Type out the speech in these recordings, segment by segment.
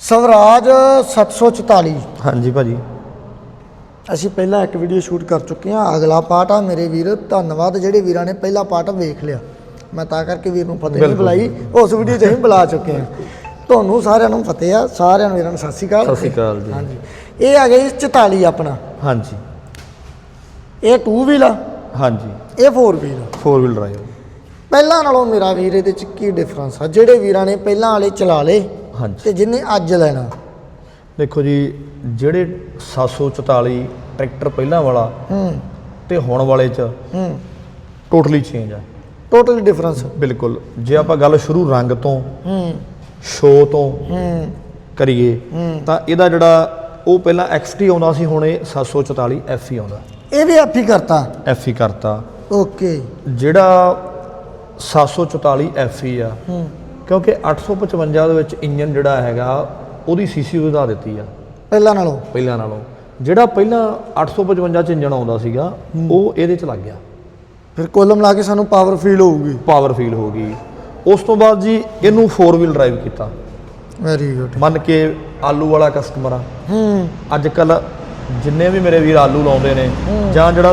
ਸਵਰਾਜ 744 ਹਾਂਜੀ ਭਾਜੀ। ਅਸੀਂ ਪਹਿਲਾਂ ਇੱਕ ਵੀਡੀਓ ਸ਼ੂਟ ਕਰ ਚੁੱਕੇ ਹਾਂ। ਅਗਲਾ ਪਾਰਟ ਆ ਮੇਰੇ ਵੀਰ ਧੰਨਵਾਦ। ਜਿਹੜੇ ਵੀਰਾਂ ਨੇ ਪਹਿਲਾ ਪਾਰਟ ਵੇਖ ਲਿਆ। ਮੈਂ ਤਾਂ ਕਰਕੇ ਵੀਰ ਨੂੰ ਫਤਿਹ ਨਹੀਂ। ਬੁਲਾਈ। ਉਸ ਵੀਡੀਓ 'ਚ ਅਸੀਂ ਬੁਲਾ ਚੁੱਕੇ ਹਾਂ। ਤੁਹਾਨੂੰ ਸਾਰਿਆਂ ਨੂੰ ਫਤਿਹ ਆ। ਸਾਰਿਆਂ ਨੂੰ ਵੀਰਾਂ ਨੂੰ ਸਤਿ ਸ਼੍ਰੀ ਅਕਾਲ। ਸਤਿ ਸ਼੍ਰੀ ਅਕਾਲ ਜੀ। ਹਾਂਜੀ। ਇਹ ਆ ਗਈ 44 ਆਪਣਾ। ਹਾਂਜੀ। ਇਹ 2 ਵੀਲ ਆ। ਹਾਂਜੀ। ਇਹ 4 ਵੀਲ ਆ। 4 ਵੀਲ ਡਰਾਈਵ ਪਹਿਲਾਂ ਨਾਲੋਂ ਮੇਰਾ ਵੀਰ ਇਹਦੇ 'ਚ ਕੀ ਡਿਫਰੈਂਸ ਆ? ਜਿਹੜੇ ਵੀਰਾਂ ਨੇ ਪਹਿਲਾਂ ਵਾਲੇ ਚਲਾ ਲਏ ਹਾਂਜੀ। ਤੇ ਜਿੰਨੇ ਅੱਜ ਲੈਣਾ। ਦੇਖੋ ਜੀ ਜਿਹੜੇ 744 ਟਰੈਕਟਰ ਪਹਿਲਾਂ ਵਾਲਾ ਹੂੰ। ਤੇ ਹੁਣ ਵਾਲੇ ਚ ਹੂੰ। ਟੋਟਲੀ ਚੇਂਜ ਆ। ਟੋਟਲੀ ਡਿਫਰੈਂਸ ਬਿਲਕੁਲ। ਜੇ ਆਪਾਂ ਗੱਲ ਸ਼ੁਰੂ ਰੰਗ ਤੋਂ ਹੂੰ। ਸ਼ੋ ਤੋਂ ਹੂੰ। ਕਰੀਏ। ਤਾਂ ਇਹਦਾ ਜਿਹੜਾ ਉਹ ਪਹਿਲਾਂ XT ਆਉਂਦਾ ਸੀ ਹੁਣ ਇਹ 744 FE ਆਉਂਦਾ। ਇਹ ਵੀ ਆਪੀ ਕਰਤਾ। FE ਕਰਤਾ। ਓਕੇ ਜਿਹੜਾ 744 FE ਆ ਹੂੰ। ਕਿਉਂਕਿ 855 ਦੇ ਵਿੱਚ ਇੰਜਨ ਜਿਹੜਾ ਹੈਗਾ ਉਹਦੀ ਸੀਸੀ ਵਧਾ ਦਿੱਤੀ ਆ। ਪਹਿਲਾਂ ਨਾਲੋਂ? ਪਹਿਲਾਂ ਨਾਲੋਂ। ਜਿਹੜਾ ਪਹਿਲਾਂ 855 ਚ ਇੰਜਨ ਆਉਂਦਾ ਸੀਗਾ ਉਹ ਇਹਦੇ ਚ ਲੱਗ ਗਿਆ। ਫਿਰ ਕੋਲਮ ਲਾ ਕੇ ਸਾਨੂੰ ਪਾਵਰ ਫੀਲ ਹੋਊਗੀ। ਪਾਵਰ ਫੀਲ ਹੋ ਗਈ ਉਸ ਤੋਂ ਬਾਅਦ ਜੀ ਇਹਨੂੰ 4 ਵੀਲ ਡਰਾਈਵ ਕੀਤਾ। ਵੈਰੀ ਗੁੱਡ ਮੰਨ ਕੇ ਆਲੂ ਵਾਲਾ ਕਸਟਮਰ ਆ। ਹੂੰ। ਅੱਜ ਕੱਲ ਜਿੰਨੇ ਵੀ ਮੇਰੇ ਵੀਰ ਆਲੂ ਲਾਉਂਦੇ ਨੇ ਜਾਂ ਜਿਹੜਾ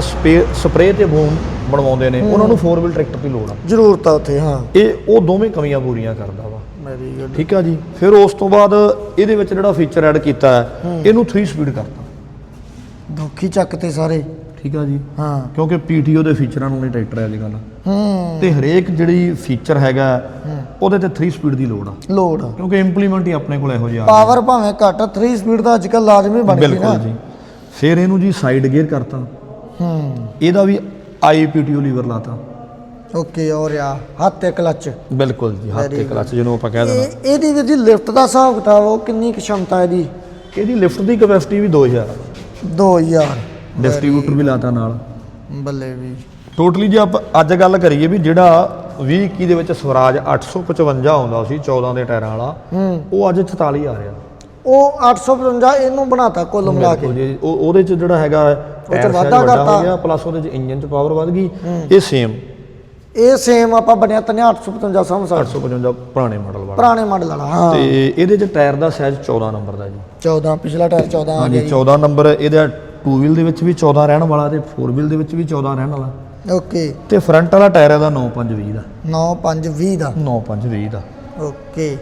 ਸਪਰੇਅ ਤੇ ਬੂਮ ਬਣਵਾਉਂਦੇ ਨੇ ਉਹਨਾਂ ਨੂੰ 4 ਵੀਲ ਟਰੈਕਟਰ ਦੀ ਲੋੜ ਆ। ਜ਼ਰੂਰਤ ਆ ਉੱਥੇ ਹਾਂ। ਇਹ ਉਹ ਦੋਵੇਂ ਕਮੀਆਂ ਪੂਰੀਆਂ ਕਰਦਾ ਵਾ। ਵੈਰੀ ਗੁੱਡ ਠੀਕ ਆ ਜੀ? ਫਿਰ ਉਸ ਤੋਂ ਬਾਅਦ ਇਹਦੇ ਵਿੱਚ ਜਿਹੜਾ ਫੀਚਰ ਐਡ ਕੀਤਾ ਹੈ ਇਹਨੂੰ 3 ਸਪੀਡ ਕਰਤਾ। ਦੁੱਖੀ ਚੱਕ ਤੇ ਸਾਰੇ। ਠੀਕ ਆ ਜੀ? ਹਾਂ। ਕਿਉਂਕਿ ਪੀਟੀਓ ਦੇ ਫੀਚਰਾਂ ਨੂੰ ਨਹੀਂ ਟਰੈਕਟਰ ਅੱਜ ਕੱਲ ਹੂੰ। ਤੇ ਹਰੇਕ ਜਿਹੜੀ ਫੀਚਰ ਹੈਗਾ ਉਹਦੇ ਤੇ 3 ਸਪੀਡ ਦੀ ਲੋੜ ਆ। ਲੋਡ ਕਿਉਂਕਿ ਇੰਪਲੀਮੈਂਟ ਹੀ ਆਪਣੇ ਕੋਲ ਇਹੋ ਜਿਹਾ ਆ। ਪਾਵਰ ਭਾਵੇਂ ਘੱਟ 3 ਸਪੀਡ ਦਾ ਅੱਜ ਕੱਲ ਲਾਜ਼ਮੀ ਬਣ ਨਾ। ਬਿਲਕੁਲ ਜੀ। ਫਿਰ ਇਹਨੂੰ ਜੀ ਸਾਈਡ ਗੇਅਰ ਕਰਤਾ। ਹੂੰ। ਇਹਦਾ ਵੀ ਆਈਪੀਟੀਓ ਲੀਵਰ ਲਾਤਾ। ਓਕੇ ਔਰ ਆ ਹੱਥ ਤੇ ਕਲਚ। ਬਿਲਕੁਲ ਜੀ ਹੱਥ ਤੇ ਕਲਚ ਜਿਹਨੂੰ ਆਪਾਂ ਕਹਿ ਦੇਣਾ। ਇਹ ਇਹਦੀ ਜੀ ਲਿਫਟ ਦਾ ਹਿਸਾਬ ਕਿਤਾਬ ਉਹ ਕਿੰਨੀ ਸ਼ਮਤਾ ਇਹਦੀ? ਇਹਦੀ ਲਿਫਟ ਦੀ ਕੈਪੈਸਿਟੀ ਵੀ 2000 2000 ਡਿਸਟ੍ਰੀਬਿਊਟਰ ਵੀ ਲਾਤਾ ਨਾਲ। ਬੱਲੇ ਵੀ। ਟੋਟਲੀ ਜੇ ਆਪ ਅੱਜ ਗੱਲ ਕਰੀਏ ਵੀ ਜਿਹੜਾ 2021 ਦੇ ਵਿੱਚ ਸਵਰਾਜ 855 ਆਉਂਦਾ ਸੀ 14 ਦੇ ਟਾਇਰਾਂ ਵਾਲਾ ਉਹ ਅੱਜ 44 ਆ ਰਿਹਾ। ਉਹ 855 ਇਹਨੂੰ ਬਣਾਤਾ ਕੋਲਮ ਲਾ ਕੇ। ਜੀ। ਉਹ ਉਹਦੇ ਚ ਜਿਹੜਾ ਹੈਗਾ ਟਾਇਰ ਵਾਧਾ ਸਾਈਜ਼ ਵੱਡਾ ਕਰਤਾ। ਹੋ ਗਿਆ ਪਲੱਸ ਉਹਦੇ ਚ ਇੰਜਨ ਚ ਪਾਵਰ ਵੱਧ ਗਈ। ਇਹ ਸੇਮ ਇਹ ਸੇਮ ਆਪਾਂ ਬਣਿਆ ਤਨੇ 855 ਸਮਝ ਸਕਦੇ। 855 ਪੁਰਾਣੇ ਮਾਡਲ ਵਾਲਾ। ਪੁਰਾਣੇ ਮਾਡਲ ਵਾਲਾ ਹਾਂ। ਤੇ ਇਹਦੇ ਚ ਟਾਇਰ ਦਾ ਸਾਈਜ਼ 14 ਨੰਬਰ ਦਾ ਜੀ। 14 ਪਿਛਲਾ ਟਾਇਰ 14 ਆ ਗਿਆ 14 ਨੰਬਰ ਇਹਦਾ 2 ਵੀਲ ਦੇ ਵਿੱਚ ਵੀ 14 ਰਹਿਣ ਵਾਲਾ ਤੇ 4 ਵੀਲ ਦੇ ਵਿੱਚ ਵੀ 14 ਰਹਿਣ ਵਾਲਾ। ਓਕੇ। ਤੇ ਫਰੰਟ ਵਾਲਾ ਟਾਇਰ ਇਹਦਾ 9520 ਦਾ। 9520 ਦਾ। 9520 ਦਾ। ਓਕੇ।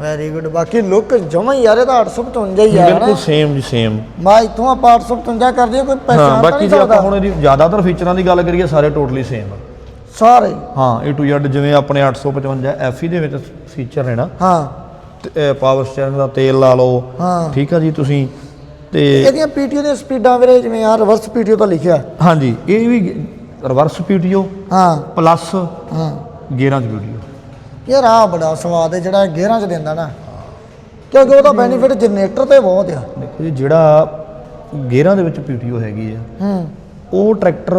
ਵੈਰੀ ਗੁੱਡ ਬਾਕੀ ਲੁੱਕ ਜਮਾ ਹੀ ਯਾਰ ਇਹਦਾ 855 ਹੀ ਆ ਬਿਲਕੁਲ ਸੇਮ ਜੀ ਸੇਮ ਮੈਂ ਇਥੋਂ ਆਪਾਂ 855 ਕਰ ਦਈਏ ਕੋਈ ਹਾਂ ਪਛਾਣ ਤਾਂ ਬਾਕੀ ਜੇ ਆਪਾਂ ਹੁਣ ਇਹਦੀ ਜ਼ਿਆਦਾਤਰ ਫੀਚਰਾਂ ਦੀ ਗੱਲ ਕਰੀਏ ਸਾਰੇ ਟੋਟਲੀ ਸੇਮ ਆ। ਸਾਰੇ? ਹਾਂ A to Z ਜਿਵੇਂ ਆਪਣੇ 855 FE ਦੇ ਵਿੱਚ ਫੀਚਰ ਨੇ ਨਾ। ਹਾਂ। ਪਾਵਰ ਸਟੀਅਰਿੰਗ ਦਾ ਤੇਲ ਲਾ ਲਓ। ਹਾਂ। ਠੀਕ ਆ ਜੀ ਤੁਸੀਂ ਤੇ ਇਹਦੀਆਂ ਪੀਟੀਓ ਦੀਆਂ ਸਪੀਡਾਂ ਵੀਰੇ ਜਿਵੇਂ ਆ ਰਿਵਰਸ ਪੀਟੀਓ ਤਾਂ ਲਿਖਿਆ। ਹਾਂਜੀ ਇਹ ਵੀ ਰਿਵਰਸ ਪੀਟੀਓ ਹਾਂ। ਪਲੱਸ ਹਾਂ। ਗੇਅਰਾਂ 'ਚ ਪੀਟੀਓ ਯਾਰ ਆ ਬੜਾ ਸਵਾਦ ਹੈ ਜਿਹੜਾ ਗੇਅਰਾਂ 'ਚ ਦਿੰਦਾ ਨਾ। ਕਿਉਂਕਿ ਉਹਦਾ ਬੈਨੀਫਿਟ ਜਨਰੇਟਰ ਤੇ ਬਹੁਤ ਆ। ਦੇਖੋ ਜੀ ਜਿਹੜਾ ਗੇਅਰਾਂ ਦੇ ਵਿੱਚ ਪੀਟੀਓ ਹੈਗੀ ਆ ਹੂੰ। ਉਹ ਟਰੈਕਟਰ